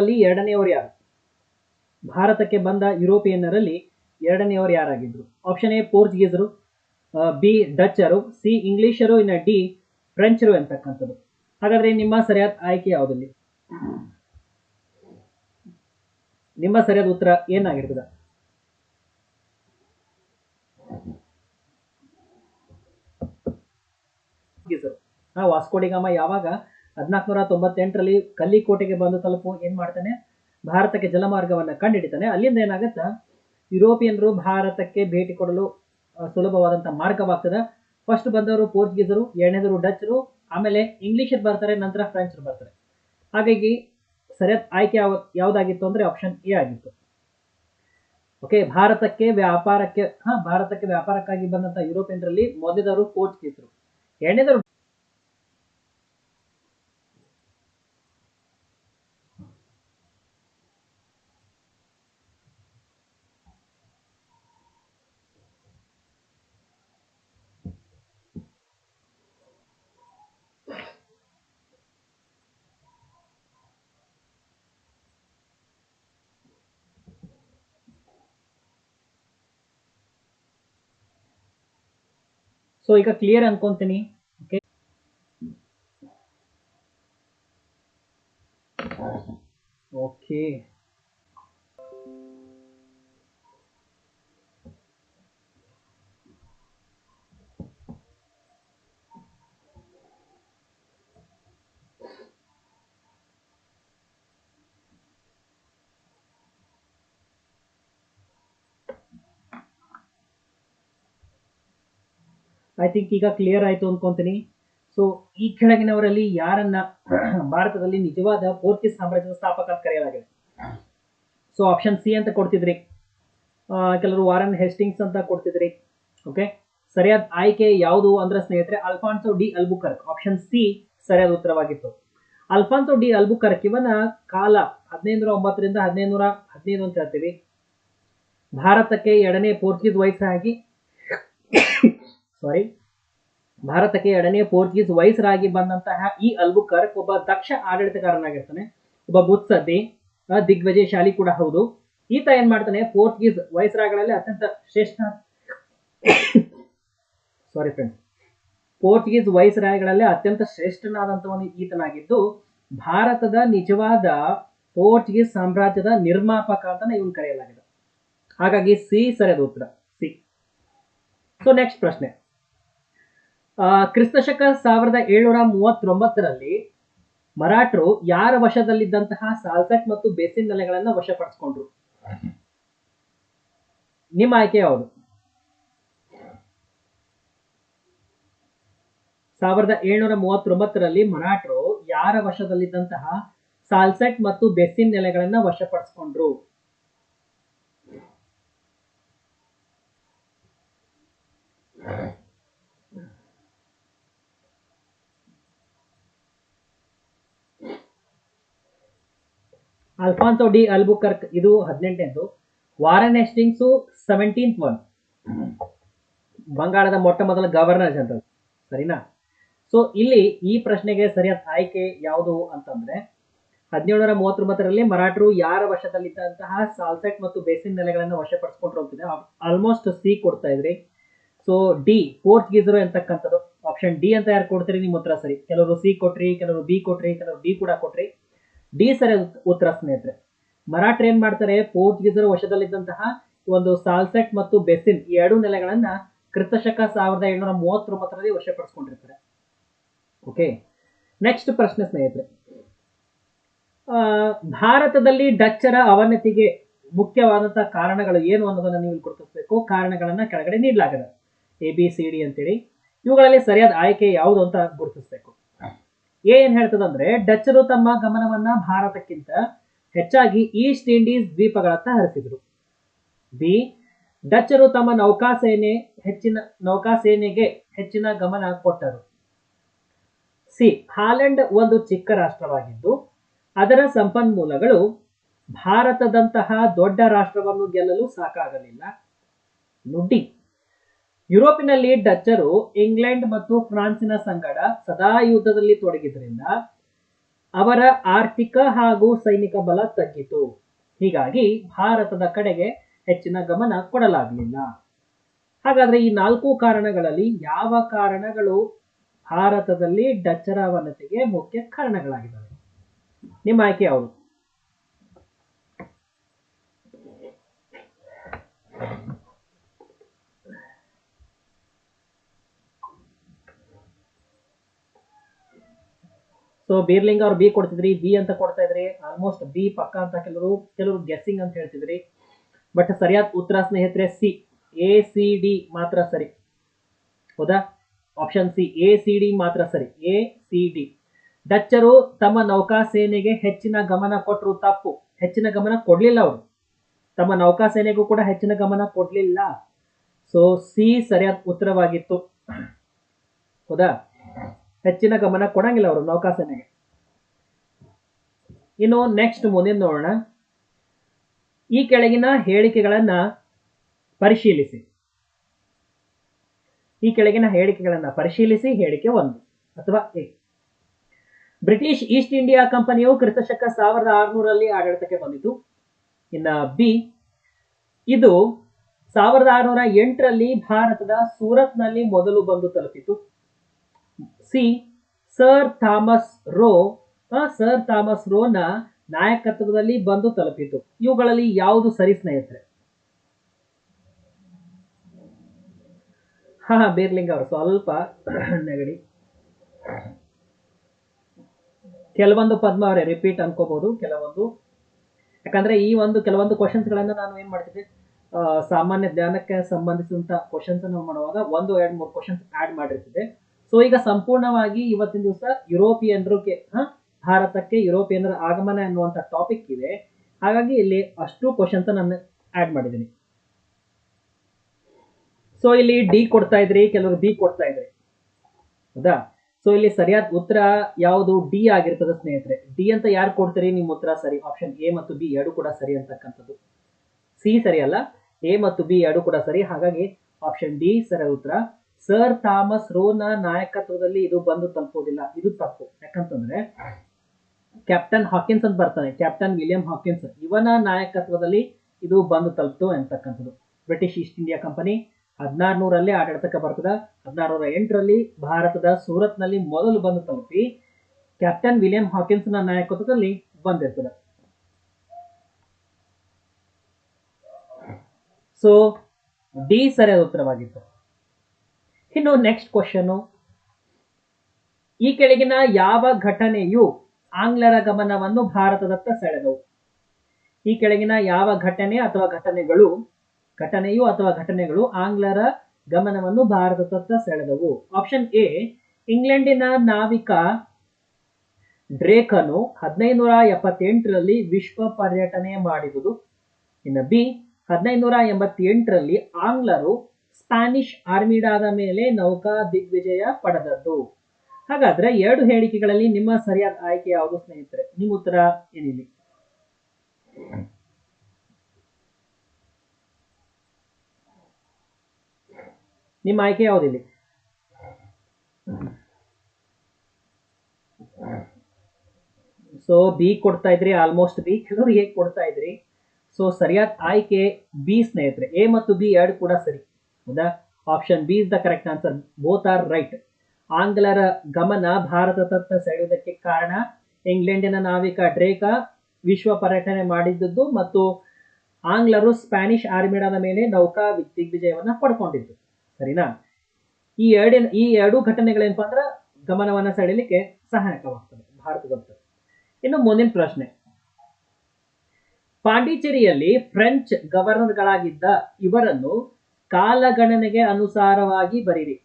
ಅಲ್ಲಿ ಎರಡನೆಯವರು ಯಾರು? ಭಾರತಕ್ಕೆ ಬಂದ ಯುರೋಪಿಯನ್ನರಲ್ಲಿ ಎರಡನೆಯವರು ಯಾರಾಗಿದ್ರು? ಆಪ್ಷನ್ ಎ ಪೋರ್ಚುಗೀಸರು ಬಿ ಡಚ್ಚರು ಸಿ ಇಂಗ್ಲಿಷರು, ಇನ್ನು ಡಿ ಫ್ರೆಂಚರು ಅಂತಕ್ಕಂಥದ್ದು. ಹಾಗಾದ್ರೆ ನಿಮ್ಮ ಸರಿಯಾದ ಆಯ್ಕೆ ಯಾವುದಲ್ಲಿ? ನಿಮ್ಮ ಸರಿಯಾದ ಉತ್ತರ ಏನಾಗಿರ್ತದ? ವಾಸ್ಕೋಡಿಗಾಮ ಯಾವಾಗ ಹದಿನಾಲ್ಕುನೂರ ತೊಂಬತ್ತೆಂಟರಲ್ಲಿ ಕಲ್ಲಿಕೋಟೆಗೆ ಬಂದು ತಲುಪು, ಏನ್ ಮಾಡ್ತಾನೆ? ಭಾರತಕ್ಕೆ ಜಲಮಾರ್ಗವನ್ನ ಕಂಡುಹಿಡಿತಾನೆ ಅಲ್ಲಿಂದ ಏನಾಗತ್ತ? ಯುರೋಪಿಯನ್ರು ಭಾರತಕ್ಕೆ ಭೇಟಿ ಕೊಡಲು ಸುಲಭವಾದಂತಹ ಸುಲಭವಾದಂತ ಮಾರ್ಗವಾಗ್ತದೆ. ಫಸ್ಟ್ ಬಂದವರು ಪೋರ್ಚುಗೀಸರು ಎರಡನೇದರು ಡಚ್ಚರು, ಆಮೇಲೆ ಇಂಗ್ಲಿಷರು ಬರ್ತಾರೆ, ನಂತರ ಫ್ರೆಂಚರು ಬರ್ತಾರೆ. ಹಾಗಾಗಿ ಸರಿಯಾದ ಆಯ್ಕೆ ಯಾವ, ಯಾವ್ದಾಗಿತ್ತು ಅಂದ್ರೆ ಆಪ್ಷನ್ ಎ ಆಗಿತ್ತು. ಓಕೆ, ಭಾರತಕ್ಕೆ ವ್ಯಾಪಾರಕ್ಕೆ, ಹಾ, ಭಾರತಕ್ಕೆ ವ್ಯಾಪಾರಕ್ಕಾಗಿ ಬಂದಂತ ಯುರೋಪಿಯನ್ರಲ್ಲಿ ಮೊದಲದವರು ಪೋರ್ಚುಗೀಸರು ಎರಡನೇದರು ಸೊ ಈಗ ಕ್ಲಿಯರ್ ಅನ್ಕೊಂತೀನಿ ಓಕೆ ಓಕೆ ಐ ಥಿಂಕ್ ಈಗ ಕ್ಲಿಯರ್ ಆಯ್ತು ಅಂದ್ಕೊತೀನಿ ಸೊ ಈ ಕೆಳಗಿನವರಲ್ಲಿ ಯಾರನ್ನ ಭಾರತದಲ್ಲಿ ನಿಜವಾದ ಪೋರ್ಚುಗೀಸ್ ಸಾಮ್ರಾಜ್ಯದ ಸ್ಥಾಪಕ ಅಂತ ಕರೆಯಲಾಗಿದೆ. ಸೊ ಆಪ್ಷನ್ ಸಿ ಅಂತ ಕೊಡ್ತಿದ್ರಿ. ಕೆಲವರು ವಾರನ್ ಹೆಸ್ಟಿಂಗ್ಸ್ ಅಂತ ಕೊಡ್ತಿದ್ರಿ. ಓಕೆ ಸರಿಯಾದ ಆಯ್ಕೆ ಯಾವುದು ಅಂದ್ರೆ ಸ್ನೇಹಿತರೆ Alfonso de Albuquerque option C ಸರಿಯಾದ ಉತ್ತರವಾಗಿತ್ತು. ಅಲ್ಫಾನ್ಸೋ ಡಿ ಅಲ್ಬುಕರ್ಕ್ ಇವನ ಕಾಲ ಹದಿನೈದುನೂರ ಒಂಬತ್ತರಿಂದ ಹದಿನೈದುನೂರ ಹದಿನೈದು ಅಂತ ಹೇಳ್ತೀವಿ. ಭಾರತಕ್ಕೆ ಎರಡನೇ ಪೋರ್ಚುಗೀಸ್ ವಯಸ್ಸಾಗಿ ಸಾರಿ ಭಾರತಕ್ಕೆ ಎರಡನೇ ಪೋರ್ಚುಗೀಸ್ ವಯಸ್ಸರಾಗಿ ಬಂದಂತಹ ಈ ಅಲ್ಬುಕರ್ಕ್ ಒಬ್ಬ ದಕ್ಷ ಆಡಳಿತಗಾರನಾಗಿರ್ತಾನೆ. ಒಬ್ಬ ಬುತ್ಸದ್ದಿ ಆ, ದಿಗ್ವಿಜಯಶಾಲಿ ಕೂಡ ಹೌದು. ಈತ ಏನ್ ಮಾಡ್ತಾನೆ? ಪೋರ್ಚುಗೀಸ್ ವಯಸ್ಸರಾಗಳಲ್ಲಿ ಅತ್ಯಂತ ಶ್ರೇಷ್ಠ ಸಾರಿ ಫ್ರೆಂಡ್ಸ್ ಪೋರ್ಚುಗೀಸ್ ವಯಸ್ಸರಾಯಗಳಲ್ಲಿ ಅತ್ಯಂತ ಶ್ರೇಷ್ಠನಾದಂತವನು ಈತನಾಗಿದ್ದು ಭಾರತದ ನಿಜವಾದ ಪೋರ್ಚುಗೀಸ್ ಸಾಮ್ರಾಜ್ಯದ ನಿರ್ಮಾಪಕ ಅಂತಾನೆ ಇವನ್ ಕರೆಯಲಾಗಿದೆ. ಹಾಗಾಗಿ ಸಿ ಸರಿಯಾದ ಉತ್ತರ. ಸಿ. ಸೊ ನೆಕ್ಸ್ಟ್ ಪ್ರಶ್ನೆ. ಕ್ರಿಸ್ತಶಕ ಸಾವಿರದ ಏಳ್ನೂರ ಮೂವತ್ತೊಂಬತ್ತರಲ್ಲಿ ಮರಾಠರು ಯಾರ ವಶದಲ್ಲಿದ್ದಂತಹ ಸಾಲ್ಸೆಟ್ ಮತ್ತು ಬೇಸಿನ್ ನೆಲೆಗಳನ್ನ ವಶಪಡಿಸಿಕೊಂಡ್ರು. ನಿಮ್ಮ ಆಯ್ಕೆ ಯಾವುದು? ಸಾವಿರದ ಏಳ್ನೂರ ಮೂವತ್ತೊಂಬತ್ತರಲ್ಲಿ ಮರಾಠರು ಯಾರ ವಶದಲ್ಲಿದ್ದಂತಹ ಸಾಲ್ಸೆಟ್ ಮತ್ತು ಬೆಸ್ಸಿನ್ ನೆಲೆಗಳನ್ನ ವಶಪಡಿಸಿಕೊಂಡ್ರು? ಅಲ್ಫಾನ್ಸೋ ಡಿ ಅಲ್ಬುಕರ್ಕ್ ಇದು ಹದಿನೆಂಟನೇದು. ವಾರನ್ ಹೆಸ್ಟಿಂಗ್ಸು ಸೆವೆಂಟೀನ್ತ್ ಒನ್ ಬಂಗಾಳದ ಮೊಟ್ಟ ಮೊದಲ ಗವರ್ನರ್ ಜನರಲ್ ಸರಿನಾ? ಸೊ ಇಲ್ಲಿ ಈ ಪ್ರಶ್ನೆಗೆ ಸರಿಯಾದ ಆಯ್ಕೆ ಯಾವುದು ಅಂತಂದ್ರೆ ಹದಿನೇಳರ ಮೂವತ್ತೊಂಬತ್ತರಲ್ಲಿ ಮರಾಠರು ಯಾರ ವಶದಲ್ಲಿದ್ದಂತಹ ಸಾಲ್ಸೆಟ್ ಮತ್ತು ಬೇಸಿನ್ ನೆಲೆಗಳನ್ನು ವಶಪಡಿಸ್ಕೊಂಡು ಅಂತಿದೆ. ಆಲ್ಮೋಸ್ಟ್ ಸಿ ಕೊಡ್ತಾ ಇದ್ರಿ. ಸೊ ಡಿ ಪೋರ್ಚುಗೀಸರು ಅಂತಕ್ಕಂಥದ್ದು. ಆಪ್ಷನ್ ಡಿ ಅಂತ ಯಾರು ಕೊಡ್ತೀರಿ? ನಿಮ್ಮ ಉತ್ತರ ಸರಿ. ಕೆಲವರು ಸಿ ಕೊಟ್ರಿ, ಕೆಲವರು ಬಿ ಕೊಟ್ರಿ, ಕೆಲವರು ಡಿ ಕೂಡ ಕೊಟ್ರಿ. ಡಿ ಸರ್ ಉತ್ತರ ಸ್ನೇಹಿತರೆ. ಮರಾಠರು ಏನ್ ಮಾಡ್ತಾರೆ? ಪೋರ್ಚುಗೀಸರ ವಶದಲ್ಲಿದ್ದಂತಹ ಒಂದು ಸಾಲ್ಸೆಟ್ ಮತ್ತು ಬೆಸಿನ್ ಈ ಎರಡು ನೆಲೆಗಳನ್ನ ಕ್ರಿಸ್ತಶಕ ಸಾವಿರದ ಏಳ್ನೂರ ಮೂವತ್ತೊಂಬತ್ತರಲ್ಲಿ ವಶಪಡಿಸ್ಕೊಂಡಿರ್ತಾರೆ. ಓಕೆ ನೆಕ್ಸ್ಟ್ ಪ್ರಶ್ನೆ ಸ್ನೇಹಿತರೆ. ಭಾರತದಲ್ಲಿ ಡಚ್ಚರ ಅವನತಿಗೆ ಮುಖ್ಯವಾದಂತಹ ಕಾರಣಗಳು ಏನು ಅನ್ನೋದನ್ನ ನೀವು ಗುರುತಿಸಬೇಕು. ಕಾರಣಗಳನ್ನ ಕೆಳಗಡೆ ನೀಡಲಾಗಿದೆ. ಎ ಬಿ ಸಿ ಡಿ ಅಂತೇಳಿ. ಇವುಗಳಲ್ಲಿ ಸರಿಯಾದ ಆಯ್ಕೆ ಯಾವುದು ಅಂತ ಗುರುತಿಸಬೇಕು. ಏನ್ ಹೇಳ್ತದಂದ್ರೆ ಡಚ್ಚರು ತಮ್ಮ ಗಮನವನ್ನ ಭಾರತಕ್ಕಿಂತ ಹೆಚ್ಚಾಗಿ ಈಸ್ಟ್ ಇಂಡೀಸ್ ದ್ವೀಪಗಳತ್ತ ಹರಿಸಿದ್ರು. ಬಿ ಡಚ್ಚರು ತಮ್ಮ ನೌಕಾಸೇನೆ ಹೆಚ್ಚಿನ, ನೌಕಾಸೇನೆಗೆ ಹೆಚ್ಚಿನ ಗಮನ ಕೊಟ್ಟರು. ಸಿ ಹಾಲೆಂಡ್ ಒಂದು ಚಿಕ್ಕ ರಾಷ್ಟ್ರವಾಗಿದ್ದು, ಅದರ ಸಂಪನ್ಮೂಲಗಳು ಭಾರತದಂತಹ ದೊಡ್ಡ ರಾಷ್ಟ್ರವನ್ನು ಗೆಲ್ಲಲು ಸಾಕಾಗಲಿಲ್ಲ. ನುಡಿ ಯುರೋಪಿನಲ್ಲಿ ಡಚ್ಚರು, ಇಂಗ್ಲೆಂಡ್ ಮತ್ತು ಫ್ರಾನ್ಸಿನ ಸಂಗಡ ಸದಾ ಯುದ್ಧದಲ್ಲಿ ತೊಡಗಿದ್ರಿಂದ ಅವರ ಆರ್ಥಿಕ ಹಾಗೂ ಸೈನಿಕ ಬಲ ತಗ್ಗಿತು. ಹೀಗಾಗಿ ಭಾರತದ ಕಡೆಗೆ ಹೆಚ್ಚಿನ ಗಮನ ಕೊಡಲಾಗಲಿಲ್ಲ. ಹಾಗಾದ್ರೆ ಈ ನಾಲ್ಕು ಕಾರಣಗಳಲ್ಲಿ ಯಾವ ಕಾರಣಗಳು ಭಾರತದಲ್ಲಿ ಡಚ್ಚರ ಅವನತಿಗೆ ಮುಖ್ಯ ಕಾರಣಗಳಾಗಿದ್ದಾವೆ? ನಿಮ್ಮ ಆಯ್ಕೆ ಯಾವುದು? ಸೊ ಬೀರ್ಲಿಂಗ್ ಅವ್ರು ಬಿ ಕೊಡ್ತಿದ್ರಿ ಬಿ ಅಂತ ಕೊಡ್ತಾ ಇದ್ರಿ ಆಲ್ಮೋಸ್ಟ್ ಬಿ ಪಕ್ಕ ಅಂತ ಕೆಲವರು ಕೆಲವರು ಗೆಸ್ಸಿಂಗ್ ಅಂತ ಹೇಳ್ತಿದ್ರಿ. ಬಟ್ ಸರಿಯಾದ ಉತ್ತರ ಸ್ನೇಹಿತರೆ ಸಿ ಎ ಸಿ ಡಿ ಮಾತ್ರ ಸರಿ. ಹೌದಾ? Option C A C D ಮಾತ್ರ ಸರಿ. ಎ ಸಿ ಡಿ ಡಚ್ಚರು ತಮ್ಮ ನೌಕಾ ಸೇನೆಗೆ ಹೆಚ್ಚಿನ ಗಮನ ಕೊಟ್ಟರು ತಪ್ಪು. ಹೆಚ್ಚಿನ ಗಮನ ಕೊಡಲಿಲ್ಲ ಅವರು. ತಮ್ಮ ನೌಕಾಸೇನೆಗೂ ಕೂಡ ಹೆಚ್ಚಿನ ಗಮನ ಕೊಡಲಿಲ್ಲ. ಸೊ ಸಿ ಸರಿಯಾದ ಉತ್ತರವಾಗಿತ್ತು. ಹೌದಾ? ಹೆಚ್ಚಿನ ಗಮನ ಕೊಡಂಗಿಲ್ಲ ಅವರು ನೌಕಾ ಸೇನೆಗೆ ಇನ್ನು ನೆಕ್ಸ್ಟ್ ಮುಂದಿನ ನೋಡೋಣ. ಈ ಕೆಳಗಿನ ಹೇಳಿಕೆಗಳನ್ನ ಪರಿಶೀಲಿಸಿ. ಈ ಕೆಳಗಿನ ಹೇಳಿಕೆಗಳನ್ನ ಪರಿಶೀಲಿಸಿ ಹೇಳಿಕೆ ಒಂದು ಅಥವಾ ಎ. ಬ್ರಿಟಿಷ್ ಈಸ್ಟ್ ಇಂಡಿಯಾ ಕಂಪನಿಯು ಕ್ರಿಸ್ತಶಕ ಸಾವಿರದ ಆರುನೂರಲ್ಲಿ ಆಡಳಿತಕ್ಕೆ ಬಂದಿತು. ಇನ್ನ ಬಿ, ಇದು ಸಾವಿರದ ಆರುನೂರ ಎಂಟರಲ್ಲಿ ಭಾರತದ ಸೂರತ್ನಲ್ಲಿ ಮೊದಲು ಬಂದು ತಲುಪಿತು. C, sir Thomas Roe. Sir Thomas ರೋನ ನಾಯಕತ್ವದಲ್ಲಿ ಬಂದು ತಲುಪಿತು. ಇವುಗಳಲ್ಲಿ ಯಾವುದು ಸರಿ ಸ್ನೇಹಿತರೆ? ಹಾ ಬೇರ್ಲಿಂಗ್ ಅವರು, ಸ್ವಲ್ಪ ನೆಗಡಿ. ಕೆಲವೊಂದು ಪದ್ಮ ಅವರೇ ರಿಪೀಟ್ ಅನ್ಕೋಬಹುದು ಕೆಲವೊಂದು. ಯಾಕಂದ್ರೆ ಈ ಒಂದು, ಕೆಲವೊಂದು ಕ್ವಶನ್ಸ್ ಗಳನ್ನ ನಾನು ಏನ್ ಮಾಡ್ತಿದ್ದೆ? ಸಾಮಾನ್ಯ ಜ್ಞಾನಕ್ಕೆ ಸಂಬಂಧಿಸಿದಂತ ಕ್ವಶನ್ಸ್ ಅನ್ನು ಮಾಡುವಾಗ ಒಂದು, ಎರಡು, ಮೂರು ಕ್ವಶನ್ಸ್ ಆಡ್ ಮಾಡಿರ್ತಿದ್ದೆ. ಸೊ ಈಗ ಸಂಪೂರ್ಣವಾಗಿ ಇವತ್ತಿನ ದಿವಸ ಯುರೋಪಿಯನ್ರಿಗೆ ಹ, ಭಾರತಕ್ಕೆ ಯುರೋಪಿಯನ್ರ ಆಗಮನ ಎನ್ನುವಂತ ಟಾಪಿಕ್ ಇದೆ. ಹಾಗಾಗಿ ಇಲ್ಲಿ ಅಷ್ಟು ಕ್ವಶನ್ಸ್ ನಾನು ಆಡ್ ಮಾಡಿದ್ದೀನಿ. ಸೊ ಇಲ್ಲಿ ಡಿ ಕೊಡ್ತಾ ಇದ್ರಿ ಕೆಲವರು ಬಿ ಕೊಡ್ತಾ ಇದ್ರಿ. ಹೌದಾ? ಸೊ ಇಲ್ಲಿ ಸರಿಯಾದ ಉತ್ತರ ಯಾವುದು? ಡಿ ಆಗಿರ್ತದೆ ಸ್ನೇಹಿತರೆ. ಡಿ ಅಂತ ಯಾರು ಕೊಡ್ತೀರಿ? ನಿಮ್ಮ ಉತ್ತರ ಸರಿ. ಆಪ್ಷನ್ ಎ ಮತ್ತು ಬಿ ಎರಡು ಕೂಡ ಸರಿ ಅಂತಕ್ಕಂಥದ್ದು. ಸಿ ಸರಿ ಅಲ್ಲ? ಎ ಮತ್ತು ಬಿ ಎರಡು ಕೂಡ ಸರಿ. ಹಾಗಾಗಿ ಆಪ್ಷನ್ ಡಿ ಸರಿಯಾದ ಉತ್ತರ. ಸರ್ ಥಾಮಸ್ ರೋನ ನಾಯಕತ್ವದಲ್ಲಿ ಇದು ಬಂದು ತಲುಪೋದಿಲ್ಲ. ಇದು ತಪ್ಪು. ಯಾಕಂತಂದ್ರೆ ಕ್ಯಾಪ್ಟನ್ ಹಾಕಿನ್ಸ್ ಅಂತ ಬರ್ತಾನೆ. ಕ್ಯಾಪ್ಟನ್ ವಿಲಿಯಂ ಹಾಕಿನ್ಸ್ ಇವನ ನಾಯಕತ್ವದಲ್ಲಿ ಇದು ಬಂದು ತಲುಪ್ತು ಅಂತಕ್ಕಂಥದ್ದು. ಬ್ರಿಟಿಷ್ ಈಸ್ಟ್ ಇಂಡಿಯಾ ಕಂಪನಿ ಹದಿನಾರು ನೂರಲ್ಲಿ ಆಡಳಿತಕ್ಕೆ ಬರ್ತದ. ಹದಿನಾರು ನೂರ ಎಂಟರಲ್ಲಿ ಭಾರತದ ಸೂರತ್ನಲ್ಲಿ ಮೊದಲು ಬಂದು ತಲುಪಿ ಕ್ಯಾಪ್ಟನ್ ವಿಲಿಯಂ ಹಾಕಿನ್ಸ್ನ ನಾಯಕತ್ವದಲ್ಲಿ ಬಂದಿರ್ತದೆ. ಸೊ ಡಿ ಸರಿಯಾದ ಉತ್ತರವಾಗಿತ್ತು. ಇನ್ನು ನೆಕ್ಸ್ಟ್ ಕ್ವಶನು ಈ ಕೆಳಗಿನ ಯಾವ ಘಟನೆಯು ಆಂಗ್ಲರ ಗಮನವನ್ನು ಭಾರತದತ್ತ ಸೆಳೆದವು? ಈ ಕೆಳಗಿನ ಯಾವ ಘಟನೆ ಅಥವಾ ಘಟನೆಗಳು, ಘಟನೆಯು ಅಥವಾ ಘಟನೆಗಳು ಆಂಗ್ಲರ ಗಮನವನ್ನು ಭಾರತದತ್ತ ಸೆಳೆದವು? ಆಪ್ಷನ್ ಎ ಇಂಗ್ಲೆಂಡಿನ ನಾವಿಕ ಡ್ರೇಕನು ಹದಿನೈದುನೂರ ಎಪ್ಪತ್ತೆಂಟರಲ್ಲಿ ವಿಶ್ವ ಪರ್ಯಟನೆ ಮಾಡಿದುದು. ಇನ್ನು ಬಿ ಹದಿನೈದುನೂರ ಎಂಬತ್ತೆಂಟರಲ್ಲಿ ಆಂಗ್ಲರು ಸ್ಪ್ಯಾನಿಷ್ ಆರ್ಮಿಡಾದ ಮೇಲೆ ನೌಕಾ ದಿಗ್ವಿಜಯ ಪಡೆದದ್ದು. ಹಾಗಾದ್ರೆ ಎರಡು ಹೇಳಿಕೆಗಳಲ್ಲಿ ನಿಮ್ಮ ಸರಿಯಾದ ಆಯ್ಕೆ ಯಾವುದು ಸ್ನೇಹಿತರೆ? ನಿಮ್ಮ ಉತ್ತರ ಏನಿಲ್ಲ ನಿಮ್ಮ ಆಯ್ಕೆ ಯಾವುದಿಲ್ಲ ಸೊ ಬಿ ಕೊಡ್ತಾ ಇದ್ರಿ ಆಲ್ಮೋಸ್ಟ್ ಬಿ ಕೆಲವರು ಕೊಡ್ತಾ ಇದ್ರಿ? ಸೊ ಸರಿಯಾದ ಆಯ್ಕೆ ಬಿ ಸ್ನೇಹಿತರೆ. ಎ ಮತ್ತು ಬಿ ಎರಡು ಕೂಡ ಸರಿ. ಹೌದಾ option B is the correct answer both are right ಆಂಗ್ಲರ ಗಮನ ಭಾರತದತ್ತ ಸೆಳೆಯುವುದಕ್ಕೆ ಕಾರಣ ಇಂಗ್ಲೆಂಡಿನ ನಾವಿಕ ಡ್ರೇಕ ವಿಶ್ವ ಪರ್ಯಟನೆ ಮಾಡಿದ್ದದ್ದು ಮತ್ತು ಆಂಗ್ಲರು ಸ್ಪ್ಯಾನಿಷ್ ಆರ್ಮಿಡಾದ ಮೇಲೆ ನೌಕಾ ದಿಗ್ವಿಜಯವನ್ನು ಪಡ್ಕೊಂಡಿದ್ದು. ಸರಿನಾ? ಈ ಎರಡಿನ, ಈ ಎರಡು ಘಟನೆಗಳೇನಪ್ಪ ಅಂದ್ರೆ ಗಮನವನ್ನ ಸೆಳೆಯಲಿಕ್ಕೆ ಸಹಾಯಕವಾಗ್ತದೆ ಭಾರತದತ್ತ ಇನ್ನು ಮುಂದಿನ ಪ್ರಶ್ನೆ. ಪಾಂಡಿಚೇರಿಯಲ್ಲಿ ಫ್ರೆಂಚ್ ಗವರ್ನರ್ಗಳಾಗಿದ್ದ ಇವರನ್ನು ಕಾಲಗಣನೆಗೆ ಅನುಸಾರವಾಗಿ ಬರೀರಿ.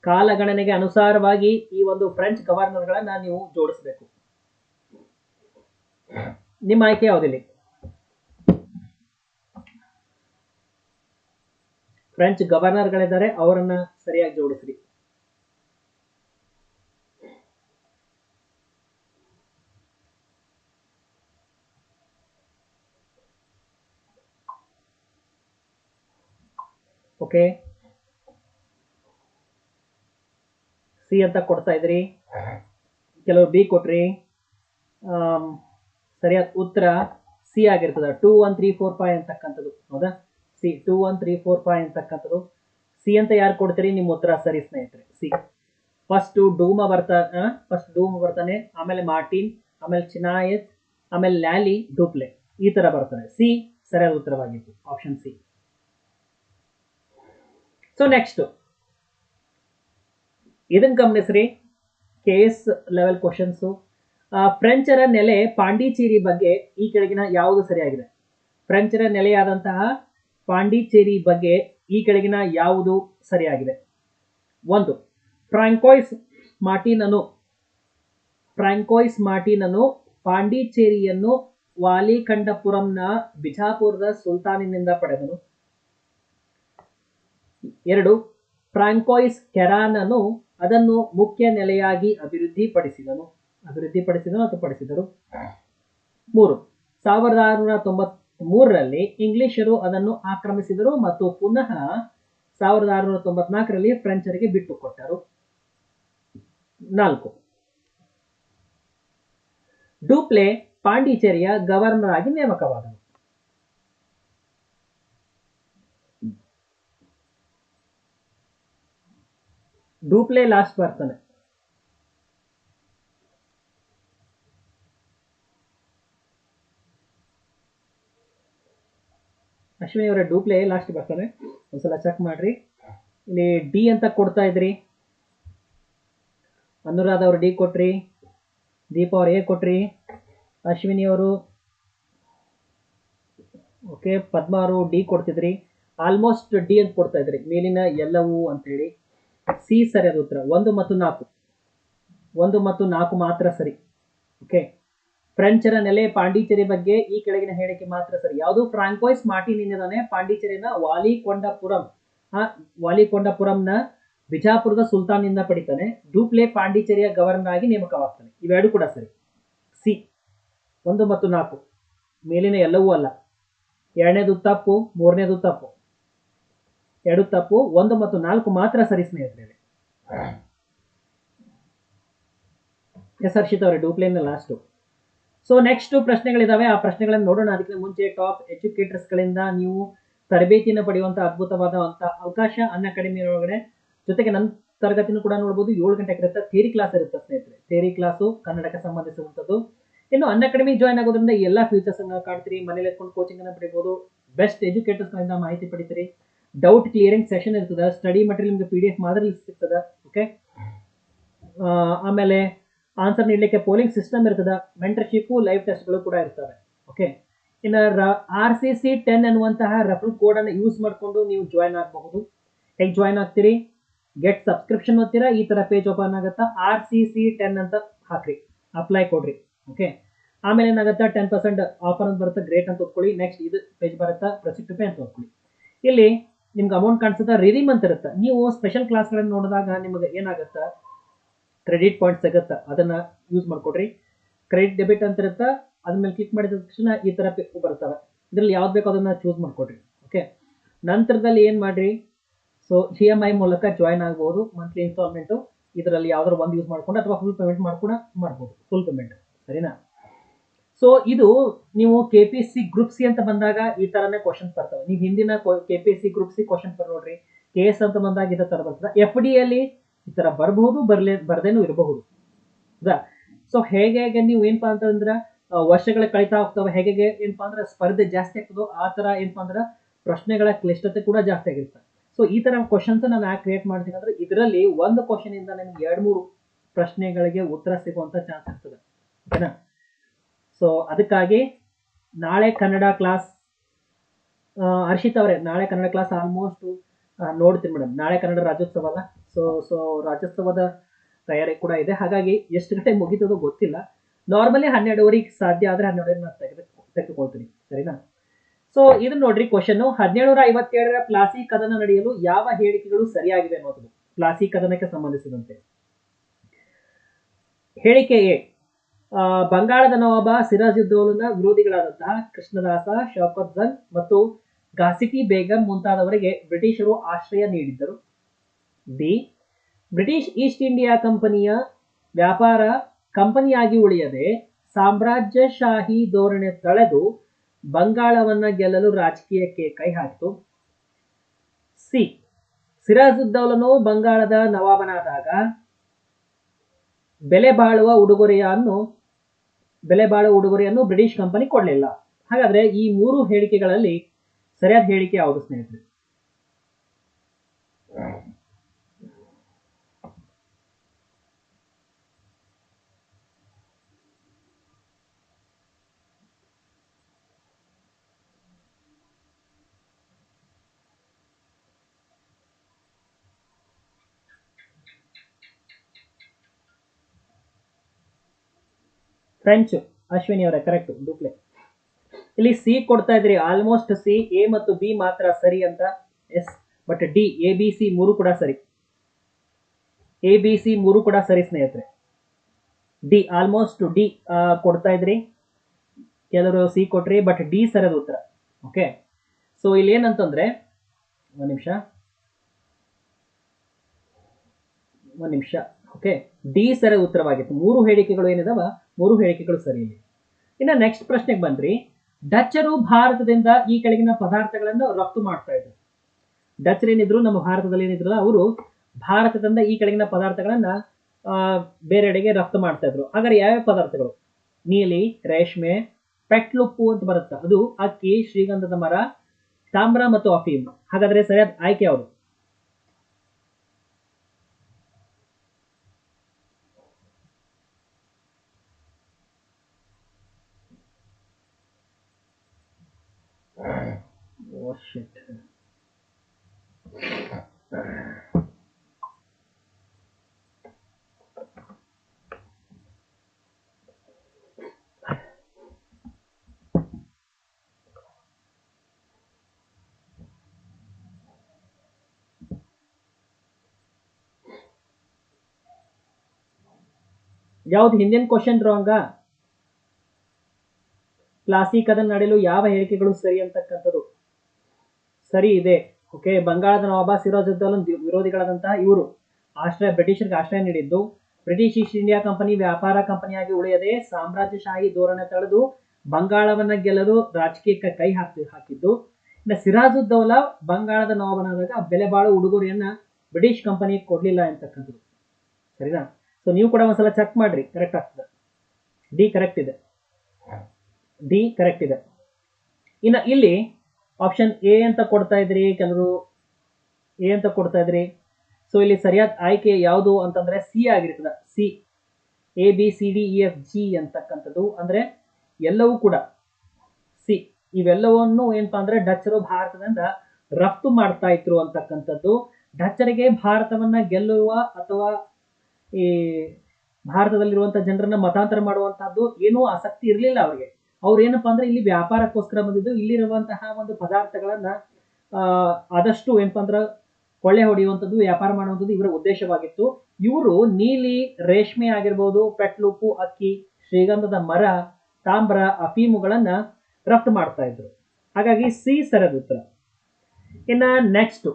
ಕಾಲಗಣನೆಗೆ ಅನುಸಾರವಾಗಿ ಈ ಒಂದು ಫ್ರೆಂಚ್ ಗವರ್ನರ್ಗಳನ್ನ ನೀವು ಜೋಡಿಸಬೇಕು. ನಿಮ್ಮ ಆಯ್ಕೆ ಯಾವುದಿಲ್ಲಿ? ಫ್ರೆಂಚ್ ಗವರ್ನರ್ಗಳಿದ್ದಾರೆ ಅವರನ್ನ ಸರಿಯಾಗಿ ಜೋಡಿಸ್ರಿ. ಓಕೆ? ಸಿ ಅಂತ ಕೊಡ್ತಾ ಇದ್ರಿ. ಕೆಲವರು ಬಿ ಕೊಟ್ರಿ. ಸರಿಯಾದ ಉತ್ತರ ಸಿ ಆಗಿರ್ತದೆ. Two one three four five ಅಂತಕ್ಕಂಥದ್ದು. ಹೌದಾ? C, two one three four five ಅಂತಕ್ಕಂಥದ್ದು. ಸಿ ಅಂತ ಯಾರು ಕೊಡ್ತೀರಿ? ನಿಮ್ಮ ಉತ್ತರ ಸರಿ ಸ್ನೇಹಿತರೆ, ಸಿ. ಫಸ್ಟ್ ಡೂಮ ಬರ್ತಾ ಫಸ್ಟ್ ಡೂಮ ಬರ್ತಾನೆ, ಆಮೇಲೆ ಮಾರ್ಟಿನ್, ಆಮೇಲೆ ಚಿನಾಯತ್, ಆಮೇಲೆ ಲ್ಯಾಲಿ, ಡೂಪ್ಲೆ. ಈ ತರ ಬರ್ತಾನೆ ಸಿ, ಸರಿಯಾದ ಉತ್ತರವಾಗಿತ್ತು. Option C. ಸೊ ನೆಕ್ಸ್ಟ್ ಇದನ್ನ ಗಮನಿಸ್ರಿ. ಕೆ ಎಸ್ ಲೆವೆಲ್ ಕ್ವಶನ್ಸು ಫ್ರೆಂಚರ ನೆಲೆ ಪಾಂಡಿಚೇರಿ ಬಗ್ಗೆ ಈ ಕೆಳಗಿನ ಯಾವುದು ಸರಿಯಾಗಿದೆ? ಫ್ರೆಂಚರ ನೆಲೆಯಾದಂತಹ ಪಾಂಡಿಚೇರಿ ಬಗ್ಗೆ ಈ ಕೆಳಗಿನ ಯಾವುದು ಸರಿಯಾಗಿದೆ? ಒಂದು, ಫ್ರಾಂಕೋಯ್ಸ್ ಮಾರ್ಟಿನನು ಫ್ರಾಂಕೋಯ್ಸ್ ಮಾರ್ಟಿನನು ಪಾಂಡಿಚೇರಿಯನ್ನು ವಾಲಿಕಂಡಪುರಂನ ಬಿಜಾಪುರದ ಸುಲ್ತಾನಿನಿಂದ ಪಡೆದನು. ಎರಡು, ಫ್ರಾಂಕೋಯ್ಸ್ ಕೆರಾನನು ಅದನ್ನು ಮುಖ್ಯ ನೆಲೆಯಾಗಿ ಅಭಿವೃದ್ಧಿಪಡಿಸಿದನು. ಅಭಿವೃದ್ಧಿಪಡಿಸಿದನು ಅಥವಾ ಪಡಿಸಿದರು? ಮೂರು, ಸಾವಿರದ ಆರುನೂರ ತೊಂಬತ್ ಮೂರರಲ್ಲಿ ಇಂಗ್ಲಿಷರು ಅದನ್ನು ಆಕ್ರಮಿಸಿದರು ಮತ್ತು ಪುನಃ ಸಾವಿರದ ಆರುನೂರ ತೊಂಬತ್ನಾಲ್ಕರಲ್ಲಿ ಫ್ರೆಂಚರಿಗೆ ಬಿಟ್ಟುಕೊಟ್ಟರು. ನಾಲ್ಕು, ಡೂಪ್ಲೆ ಪಾಂಡಿಚೇರಿಯ ಗವರ್ನರ್ ಆಗಿ ನೇಮಕವಾದನು. ಡೂಪ್ಲೆ ಲಾಸ್ಟ್ ಬರ್ತಾನೆ ಅಶ್ವಿನಿ ಅವರ ಡೂಪ್ಲೆ ಲಾಸ್ಟ್ ಬರ್ತಾನೆ ಒಂದ್ಸಲ ಚೆಕ್ ಮಾಡ್ರಿ. ಇಲ್ಲಿ ಡಿ ಅಂತ ಕೊಡ್ತಾ ಇದ್ರಿ. ಅನುರಾಧ ಅವರು ಡಿ ಕೊಟ್ರಿ. ದೀಪ ಅವ್ರು ಎ ಕೊಟ್ರಿ. ಅಶ್ವಿನಿ ಅವರು ಓಕೆ ಪದ್ಮ ಅವರು ಡಿ ಕೊಡ್ತಿದ್ರಿ. ಆಲ್ಮೋಸ್ಟ್ ಡಿ ಅಂತ ಕೊಡ್ತಾ ಇದ್ರಿ. ಮೇಲಿನ ಎಲ್ಲವೂ ಅಂತೇಳಿ. ಸಿ ಸರಿಯಾದ ಉತ್ತರ. ಒಂದು ಮತ್ತು ನಾಲ್ಕು. ಒಂದು ಮತ್ತು ನಾಲ್ಕು ಮಾತ್ರ ಸರಿ. ಓಕೆ ಫ್ರೆಂಚರ ನೆಲೆ ಪಾಂಡಿಚೇರಿ ಬಗ್ಗೆ ಈ ಕೆಳಗಿನ ಹೇಳಿಕೆ ಮಾತ್ರ ಸರಿ. ಯಾವುದು? ಫ್ರಾಂಕೋಯ್ಸ್ ಮಾರ್ಟಿನ್ ಏನಿದಾನೆ ಪಾಂಡಿಚೇರಿನ ವಾಲಿಕೊಂಡಪುರಂ. ಆ ವಾಲಿಕೊಂಡಪುರಂನ ಬಿಜಾಪುರದ ಸುಲ್ತಾನ್ನಿಂದ ಪಡಿತಾನೆ. ಡೂಪ್ಲೆ ಪಾಂಡಿಚೇರಿಯ ಗವರ್ನರ್ ಆಗಿ ನೇಮಕವಾಗ್ತಾನೆ. ಇವೆರಡು ಕೂಡ ಸರಿ. ಸಿ. ಒಂದು ಮತ್ತು ನಾಲ್ಕು. ಮೇಲಿನ ಎಲ್ಲವೂ ಅಲ್ಲ. ಎರಡನೇದು ತಪ್ಪು, ಮೂರನೇದು ತಪ್ಪು. ಎರಡು ತಪ್ಪು, ಒಂದು ಮತ್ತು ನಾಲ್ಕು ಮಾತ್ರ ಸರಿ ಸ್ನೇಹಿತರೆ. ಎಸ್ ಹರ್ಷಿತ್ ಅವರೇ ಡೂಪ್ಲೇನ್ ಲಾಸ್ಟು. ಸೊ ನೆಕ್ಸ್ಟ್ ಪ್ರಶ್ನೆಗಳಿದಾವೆ. ಆ ಪ್ರಶ್ನೆಗಳನ್ನು ನೋಡೋಣ. ಅದಕ್ಕೆ ಮುಂಚೆ ಟಾಪ್ ಎಜುಕೇಟರ್ಸ್ ಗಳಿಂದ ನೀವು ತರಬೇತಿಯನ್ನು ಪಡೆಯುವಂತಹ ಅದ್ಭುತವಾದ ಅವಕಾಶ ಅನ್ನ ಅಕಾಡೆಮಿ ಒಳಗಡೆ ಜೊತೆಗೆ ನನ್ನ ತರಗತಿನೂ ಕೂಡ ನೋಡಬಹುದು ಏಳು ಗಂಟೆಗೆ ಇರುತ್ತೆ? ಥೇರಿ ಕ್ಲಾಸ್ ಇರುತ್ತೆ ಸ್ನೇಹಿತರೆ? ಥೇರಿ ಕ್ಲಾಸು ಕನ್ನಡಕ್ಕೆ ಸಂಬಂಧಿಸಿದಂಥದ್ದು. ಇನ್ನು ಅನ್ನ ಅಕಾಡೆಮಿ ಜಾಯ್ನ್ ಆಗೋದ್ರಿಂದ ಎಲ್ಲ ಫ್ಯೂಚರ್ಸ್ ಕಾಡ್ತೀರಿ ಮನೇಲಿ ಎತ್ಕೊಂಡು ಕೋಚಿಂಗ್ ಅನ್ನ ಪಡಿಬಹುದು ಬೆಸ್ಟ್ ಎಜುಕೇಟರ್ಸ್ ಗಳಿಂದ ಮಾಹಿತಿ ಪಡಿತೀರಿ. ಡೌಟ್ ಕ್ಲಿಯರಿಂಗ್ ಸೆಷನ್ ಇರ್ತದೆ ಸ್ಟಡಿ ಮಟೀರಿಯಲ್ ನಿಮ್ಗೆ ಪಿ ಡಿ ಎಫ್ ಮಾದರಿ ಸಿಗ್ತದೆ ಓಕೆ ಆಮೇಲೆ ಆನ್ಸರ್ ನೀಡಲಿಕ್ಕೆ ಪೋಲಿಂಗ್ ಸಿಸ್ಟಮ್ ಇರ್ತದೆ ಮೆಂಟರ್ಶಿಪ್ ಲೈವ್ ಟೆಸ್ಟ್ಗಳು ಕೂಡ ಇರ್ತವೆ ಓಕೆ ಇನ್ನು ಆರ್ ಸಿ ಸಿ ಟೆನ್ ಅನ್ನುವಂತಹ ರೆಫರ್ ಕೋಡ್ ಅನ್ನು ಯೂಸ್ ಮಾಡಿಕೊಂಡು ನೀವು ಜಾಯ್ನ್ ಆಗಬಹುದು. ಹೇಗೆ ಜಾಯ್ನ್ ಆಗ್ತೀರಿ? ಗೆಟ್ ಸಬ್ಸ್ಕ್ರಿಪ್ಷನ್ ಓದ್ತೀರಾ ಈ ತರ ಪೇಜ್ ಓಪನ್ ಆಗುತ್ತಾ ಆರ್ ಸಿ ಸಿ ಟೆನ್ ಅಂತ ಹಾಕ್ರಿ ಅಪ್ಲೈ ಕೊಡ್ರಿ ಓಕೆ ಆಮೇಲೆ ಏನಾಗುತ್ತೆ ಟೆನ್ ಪರ್ಸೆಂಟ್ ಆಫರ್ ಅಂತ ಬರುತ್ತೆ ಗ್ರೇಟ್ ಅಂತ ಓದ್ಕೊಳ್ಳಿ ನೆಕ್ಸ್ಟ್ ಇದು ಪೇಜ್ ಬರುತ್ತಾ ಪ್ರೊಸೆಕ್ಟ್ ಪೇ ಅಂತ ಓದ್ಕೊಳ್ಳಿ. ಇಲ್ಲಿ ನಿಮ್ಗೆ ಅಮೌಂಟ್ ಕಾಣಿಸುತ್ತೆ ರಿದೀಮ್ ಅಂತ ಇರುತ್ತೆ. ನೀವು ಸ್ಪೆಷಲ್ ಕ್ಲಾಸ್ಗಳನ್ನು ನೋಡಿದಾಗ ನಿಮಗೆ ಏನಾಗುತ್ತೆ? ಕ್ರೆಡಿಟ್ ಪಾಯಿಂಟ್ ಸಿಗುತ್ತೆ. ಅದನ್ನ ಯೂಸ್ ಮಾಡ್ಕೊಡ್ರಿ. ಕ್ರೆಡಿಟ್ ಡೆಬಿಟ್ ಅಂತ ಇರುತ್ತೆ. ಅದ್ಮೇಲೆ ಕ್ಲಿಕ್ ಮಾಡಿದ ತಕ್ಷಣ ಈ ಪೇ- ಬರ್ತವೆ ಇದ್ರಲ್ಲಿ ಯಾವ್ದು ಬೇಕೋ ಅದನ್ನ ಚೂಸ್ ಮಾಡಿಕೊಡ್ರಿ. ಓಕೆ ನಂತರದಲ್ಲಿ ಏನು ಮಾಡ್ರಿ? ಸೊ ಜಿ ಎಂ ಐ ಮೂಲಕ ಜಾಯ್ನ್ ಆಗ್ಬೋದು. ಮಂತ್ಲಿ ಇನ್ಸ್ಟಾಲ್ಮೆಂಟು ಇದರಲ್ಲಿ ಯಾವ್ದಾದ್ರು ಒಂದು ಯೂಸ್ ಮಾಡ್ಕೊಂಡು ಅಥವಾ ಫುಲ್ ಪೇಮೆಂಟ್ ಮಾಡ್ಕೊಂಡು ಮಾಡ್ಬೋದು. ಫುಲ್ ಪೇಮೆಂಟ್ ಸರಿನಾ? ಸೊ ಇದು ನೀವು K P C group C ಅಂತ ಬಂದಾಗ ಈ ತರನೇ ಕ್ವಶನ್ಸ್ ಬರ್ತವೆ. ನೀವು ಹಿಂದಿನ K P C group C question ಬರ್ ನೋಡ್ರಿ. ಕೆ ಎಸ್ ಅಂತ ಬಂದಾಗ ಇದೇ ತರ ಬರ್ತದೆ. ಎಫ್ ಡಿ ಅಲ್ಲಿ ಈ ತರ ಬರಬಹುದು, ಬರ್ಲೇ, ಬರ್ದೇನು ಇರಬಹುದು. ಹೌದಾ ಸೊ ಹೇಗೆ ಹೇಗೆ ನೀವು ಏನಪ್ಪಾ ಅಂತಂದ್ರೆ ವರ್ಷಗಳ ಕಳೀತಾ ಹೋಗ್ತವೆ. ಹೇಗೆ ಹೇಗೆ ಏನಪ್ಪಾ ಅಂದ್ರೆ ಸ್ಪರ್ಧೆ ಜಾಸ್ತಿ ಆಗ್ತದೋ ಆ ತರ ಏನಪ್ಪಾ ಅಂದ್ರೆ ಪ್ರಶ್ನೆಗಳ ಕ್ಲಿಷ್ಟತೆ ಕೂಡ ಜಾಸ್ತಿ ಆಗಿರುತ್ತೆ. ಸೊ ಈ ತರ ಕ್ವಶನ್ಸ್ ನಾನು ಯಾಕೆ ಕ್ರಿಯೇಟ್ ಮಾಡ್ತೀನಿ ಅಂದ್ರೆ ಇದರಲ್ಲಿ ಒಂದು ಕ್ವಶನ್ ಇಂದ ನಿಮ್ಗೆ ಎರಡು ಮೂರು ಪ್ರಶ್ನೆಗಳಿಗೆ ಉತ್ತರ ಸಿಗುವಂತ ಚಾನ್ಸ್ ಇರ್ತದೆ. ಓಕೆನಾ ಸೊ ಅದಕ್ಕಾಗಿ ನಾಳೆ ಕನ್ನಡ ಕ್ಲಾಸ್ ಹರ್ಷಿತ್ ಅವರೇ, ನಾಳೆ ಕನ್ನಡ ಕ್ಲಾಸ್ ಆಲ್ಮೋಸ್ಟ್ ನೋಡ್ತೀನಿ ಮೇಡಮ್ ನಾಳೆ ಕನ್ನಡ ರಾಜ್ಯೋತ್ಸವ ಅಲ್ಲ. ಸೊ ಸೊ ರಾಜ್ಯೋತ್ಸವದ ತಯಾರಿ ಕೂಡ ಇದೆ. ಹಾಗಾಗಿ ಎಷ್ಟು ಗಂಟೆ ಮುಗೀತದೋ ಗೊತ್ತಿಲ್ಲ. ನಾರ್ಮಲಿ ಹನ್ನೆರಡುವರೆಗೆ ಸಾಧ್ಯ ಆದರೆ ಹನ್ನೆರಡುವರೆಗೆ ನಾನು ತೆಗೆದು, ತೆಗೆದುಕೊಳ್ತೀನಿ. ಸರಿನಾ? ಸೊ ಇದನ್ನ ನೋಡ್ರಿ ಕ್ವಶನ್ ಹದಿನೇಳುನೂರ ಐವತ್ತೇಳರ ಪ್ಲಾಸಿ ಕದನ ನಡೆಯಲು ಯಾವ ಹೇಳಿಕೆಗಳು ಸರಿಯಾಗಿವೆ ಅನ್ನೋದು ಪ್ಲಾಸಿ ಕದನಕ್ಕೆ ಸಂಬಂಧಿಸಿದಂತೆ. ಹೇಳಿಕೆ ಎ. ಬಂಗಾಳದ ನವಾಬ ಸಿರಾಜುದ್ದೌಲನ ವಿರೋಧಿಗಳಾದಂತಹ ಕೃಷ್ಣದಾಸ, ಶೌಕತ್ ಜಂಗ್ ಮತ್ತು ಘಾಸಿಕಿ ಬೇಗಂ ಮುಂತಾದವರಿಗೆ ಬ್ರಿಟಿಷರು ಆಶ್ರಯ ನೀಡಿದ್ದರು. ಬಿ, ಬ್ರಿಟಿಷ್ ಈಸ್ಟ್ ಇಂಡಿಯಾ ಕಂಪನಿಯ ವ್ಯಾಪಾರ ಕಂಪನಿಯಾಗಿ ಉಳಿಯದೆ ಸಾಮ್ರಾಜ್ಯಶಾಹಿ ಧೋರಣೆ ತಳೆದು ಬಂಗಾಳವನ್ನ ಗೆಲ್ಲಲು ರಾಜಕೀಯಕ್ಕೆ ಕೈ ಹಾಕಿತು. ಸಿ ಸಿರಾಜುದ್ದೌಲನು ಬಂಗಾಳದ ನವಾಬನಾದಾಗ ಬೆಲೆ ಬಾಳುವ ಉಡುಗೊರೆಯನ್ನು ಬೆಲೆ ಬಾಳುವ ಉಡುಗೊರೆಯನ್ನು ಬ್ರಿಟಿಷ್ ಕಂಪನಿ ಕೊಡಲಿಲ್ಲ. ಹಾಗಾದ್ರೆ ಈ ಮೂರು ಹೇಳಿಕೆಗಳಲ್ಲಿ ಸರಿಯಾದ ಹೇಳಿಕೆ ಯಾವುದು ಸ್ನೇಹಿತರೆ? ಫ್ರೆಂಚ್, ಅಶ್ವಿನಿ ಅವರೇ ಕರೆಕ್ಟ್ ಡೂಪ್ಲೆ ಇಲ್ಲಿ ಸಿ ಕೊಡ್ತಾ ಇದ್ರಿ ಆಲ್ಮೋಸ್ಟ್ ಸಿ ಎ ಮತ್ತು ಬಿ ಮಾತ್ರ ಸರಿ ಅಂತ yes but D A B C ಮೂರು ಕೂಡ ಸರಿ. ಎ ಬಿ ಸಿ ಮೂರು ಕೂಡ ಸರಿ, ಸ್ನೇಹಿತರೆ. ಡಿ ಆಲ್ಮೋಸ್ಟ್ ಡಿ ಕೊಡ್ತಾ ಇದ್ರಿ ಕೆಲವರು ಸಿ ಕೊಟ್ರಿ ಬಟ್ ಡಿ ಸರಿಯಾದ ಉತ್ತರ. ಓಕೆ ಸೊ ಇಲ್ಲಿ ಏನಂತಂದ್ರೆ, ಒಂದು ನಿಮಿಷ. ಒಂದು ನಿಮಿಷ. ಓಕೆ ಡಿ ಸರಿ ಉತ್ತರವಾಗಿತ್ತು. ಮೂರು ಹೇಳಿಕೆಗಳು ಏನಿದಾವ? ಮೂರು ಹೇಳಿಕೆಗಳು ಸರಿ ಇಲ್ಲಿ. ಇನ್ನು ನೆಕ್ಸ್ಟ್ ಪ್ರಶ್ನೆಗೆ ಬಂದ್ರಿ. ಡಚ್ಚರು ಭಾರತದಿಂದ ಈ ಕೆಳಗಿನ ಪದಾರ್ಥಗಳನ್ನು ರಫ್ತು ಮಾಡ್ತಾ ಇದ್ರು. ಡಚ್ಚರ್ ಏನಿದ್ರು? ನಮ್ಮ ಭಾರತದಲ್ಲಿ ಏನಿದ್ರು ಅವರು ಭಾರತದಿಂದ ಈ ಕೆಳಗಿನ ಪದಾರ್ಥಗಳನ್ನ ಬೇರೆಡೆಗೆ ರಫ್ತು ಮಾಡ್ತಾ ಇದ್ರು. ಹಾಗಾದ್ರೆ ಯಾವ್ಯಾವ ಪದಾರ್ಥಗಳು? ನೀಲಿ, ರೇಷ್ಮೆ, ಪೆಟ್ಲುಪ್ಪು ಅಂತ ಬರುತ್ತೆ? ಅದು ಅಕ್ಕಿ, ಶ್ರೀಗಂಧದ ಮರ, ತಾಮ್ರ ಮತ್ತು ಅಫೀಮ್. ಹಾಗಾದ್ರೆ ಸರಿಯಾದ ಆಯ್ಕೆ ಯಾವುದು? Shit. ಯಾವ್ದು ಹಿಂದಿನ ಕ್ವಶನ್ ರಾಂಗಾ ಕ್ಲಾಸಿಕ್ ಅದನ್ನು ನಡೆಯಲು ಯಾವ ಹೇಳಿಕೆಗಳು ಸರಿ ಅಂತಕ್ಕಂಥದ್ದು ಸರಿ ಇದೆ. ಓಕೆ ಬಂಗಾಳದ ನವಾಬ ಸಿರಾಜುದ್ದೌಲನ್ ವಿರೋಧಿಗಳಾದಂತಹ ಇವರು. ಆಶ್ರಯ, ಬ್ರಿಟಿಷರಿಗೆ ಆಶ್ರಯ ನೀಡಿದ್ದು. ಬ್ರಿಟಿಷ್ ಈಸ್ಟ್ ಇಂಡಿಯಾ ಕಂಪನಿ ವ್ಯಾಪಾರ ಕಂಪನಿಯಾಗಿ ಉಳಿಯದೆ ಸಾಮ್ರಾಜ್ಯಶಾಹಿ ಧೋರಣೆ ತಳೆದು ಬಂಗಾಳವನ್ನ ಗೆಲ್ಲಲು ರಾಜಕೀಯಕ್ಕೆ ಕೈ ಹಾಕಿ ಹಾಕಿದ್ದು. ಇನ್ನು ಸಿರಾಜುದ್ದೌಲ ಬಂಗಾಳದ ನವಾಬನಾದಾಗ ಬೆಲೆ ಬಾಳು ಉಡುಗೊರೆಯನ್ನ ಬ್ರಿಟಿಷ್ ಕಂಪನಿ ಕೊಡ್ಲಿಲ್ಲ ಅಂತಕ್ಕಂಥದ್ದು. ಸರಿನಾ? ಸೊ ನೀವು ಕೂಡ ಒಂದ್ಸಲ ಚೆಕ್ ಮಾಡ್ರಿ. ಕರೆಕ್ಟ್ ಆಗ್ತದೆ. ಡಿ ಕರೆಕ್ಟ್ ಇದೆ. ಡಿ ಕರೆಕ್ಟ್ ಇದೆ. ಇನ್ನು ಇಲ್ಲಿ ಆಪ್ಷನ್ ಎ ಅಂತ ಕೊಡ್ತಾ ಇದ್ರಿ, ಕೆಲವರು ಎ ಅಂತ ಕೊಡ್ತಾ ಇದ್ರಿ. ಸೊ ಇಲ್ಲಿ ಸರಿಯಾದ ಆಯ್ಕೆ ಯಾವುದು ಅಂತಂದ್ರೆ ಸಿ ಆಗಿರ್ತದೆ. C A B C D E F G ಅಂತಕ್ಕಂಥದ್ದು. ಅಂದ್ರೆ ಎಲ್ಲವೂ ಕೂಡ ಸಿ ಇವೆಲ್ಲವನ್ನು ಏನಪ್ಪ ಅಂದ್ರೆ ಡಚ್ಚರು ಭಾರತದಿಂದ ರಫ್ತು ಮಾಡ್ತಾ ಇದ್ರು ಅಂತಕ್ಕಂಥದ್ದು. ಡಚ್ಚರಿಗೆ ಭಾರತವನ್ನ ಗೆಲ್ಲುವ ಅಥವಾ ಈ ಭಾರತದಲ್ಲಿರುವಂತಹ ಜನರನ್ನ ಮತಾಂತರ ಮಾಡುವಂತಹದ್ದು ಏನೂ ಆಸಕ್ತಿ ಇರಲಿಲ್ಲ ಅವರಿಗೆ. ಅವ್ರು ಏನಪ್ಪಾ ಅಂದ್ರೆ ಇಲ್ಲಿ ವ್ಯಾಪಾರಕ್ಕೋಸ್ಕರ ಬಂದಿದ್ದು, ಇಲ್ಲಿರುವಂತಹ ಒಂದು ಪದಾರ್ಥಗಳನ್ನ ಆದಷ್ಟು ಏನಪ್ಪಾ ಅಂದ್ರೆ ಕೊಳ್ಳೆ ಹೊಡೆಯುವಂಥದ್ದು, ವ್ಯಾಪಾರ ಮಾಡುವಂಥದ್ದು ಇವರ ಉದ್ದೇಶವಾಗಿತ್ತು. ಇವರು ನೀಲಿ, ರೇಷ್ಮೆ ಆಗಿರ್ಬೋದು ಪೆಟ್ಲುಪು ಅಕ್ಕಿ, ಶ್ರೀಗಂಧದ ಮರ, ತಾಮ್ರ, ಅಫೀಮುಗಳನ್ನ ರಫ್ತು ಮಾಡ್ತಾ ಇದ್ರು. ಹಾಗಾಗಿ ಸಿ ಸರದುತ್ರ. ಉತ್ತರ ಇನ್ನ next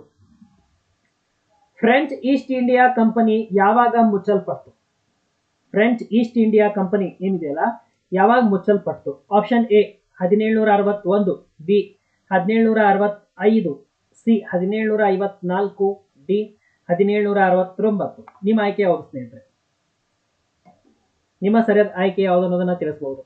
French East India company ಯಾವಾಗ ಮುಚ್ಚಲ್ಪಟ್ಟು ಫ್ರೆಂಚ್ ಈಸ್ಟ್ ಇಂಡಿಯಾ ಕಂಪನಿ ಏನಿದೆಯಲ್ಲ ಯಾವಾಗ ಮುಚ್ಚಲ್ಪಟ್ಟು? ಆಪ್ಷನ್ ಎ ಹದಿನೇಳುನೂರ ಅರವತ್ತೊಂದು ಬಿ ಹದಿನೇಳುನೂರ ಅರವತ್ತೈದು ಸಿ ಹದಿನೇಳುನೂರ ಐವತ್ನಾಲ್ಕು ಡಿ ಹದಿನೇಳುನೂರ ಅರವತ್ತೊಂಬತ್ತು ನಿಮ್ಮ ಆಯ್ಕೆ ಯಾವುದು ಸ್ನೇಹಿತರೆ? ನಿಮ್ಮ ಸರಿಯಾದ ಆಯ್ಕೆ ಯಾವುದು ಅನ್ನೋದನ್ನ ತಿಳಿಸಬಹುದು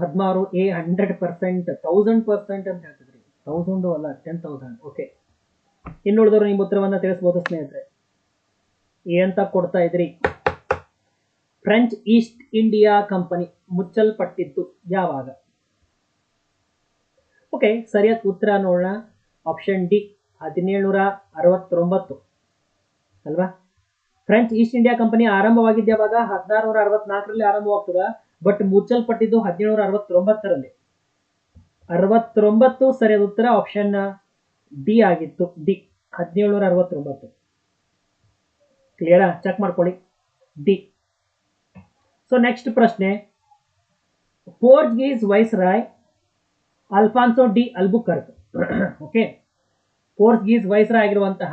ಪದ್ಮಾರು A hundred percent thousand percent ಅಂತ ಹೇಳ್ತಿದ್ರಿ. ತೌಸಂಡು ಅಲ್ಲ ಟೆನ್ ಥೌಸಂಡ್ ಓಕೆ ಇನ್ನುಳಿದವರು ನಿಮ್ಮ ಉತ್ತರವನ್ನು ತಿಳಿಸ್ಬೋದು ಸ್ನೇಹಿತರೆ. ಏನಂತ ಕೊಡ್ತಾ ಇದ್ರಿ? ಫ್ರೆಂಚ್ ಈಸ್ಟ್ ಇಂಡಿಯಾ ಕಂಪನಿ ಮುಚ್ಚಲ್ಪಟ್ಟಿತ್ತು ಯಾವಾಗ? ಓಕೆ ಸರಿಯಾದ ಉತ್ತರ ನೋಡೋಣ. ಆಪ್ಷನ್ ಡಿ ಹದಿನೇಳುನೂರ ಅರವತ್ತೊಂಬತ್ತು. ಅಲ್ವಾ? ಫ್ರೆಂಚ್ ಈಸ್ಟ್ ಇಂಡಿಯಾ ಕಂಪನಿ ಆರಂಭವಾಗಿದ್ದ ಯಾವಾಗ? ಹದಿನಾರುನೂರ ಅರವತ್ನಾಲ್ಕರಲ್ಲಿ ಆರಂಭವಾಗ್ತದ. ಬಟ್ ಮುಚ್ಚಲ್ಪಟ್ಟಿದ್ದು ಹದಿನೇಳು ಅರವತ್ತೊಂಬತ್ತರಲ್ಲಿ. ಅರವತ್ತೊಂಬತ್ತು ಸರಿಯಾದ ಉತ್ತರ ಆಪ್ಷನ್ ಡಿ ಆಗಿತ್ತು. ಡಿ ಹದಿನೇಳುನೂರ ಅರವತ್ತೊಂಬತ್ತು. ಕ್ಲಿಯರಾ ಚೆಕ್ ಮಾಡ್ಕೊಳ್ಳಿ. ಡಿ ಸೊ ನೆಕ್ಸ್ಟ್ ಪ್ರಶ್ನೆ. Portuguese viceroy Alfonso de Albuquerque okay Portuguese viceroy ಆಗಿರುವಂತಹ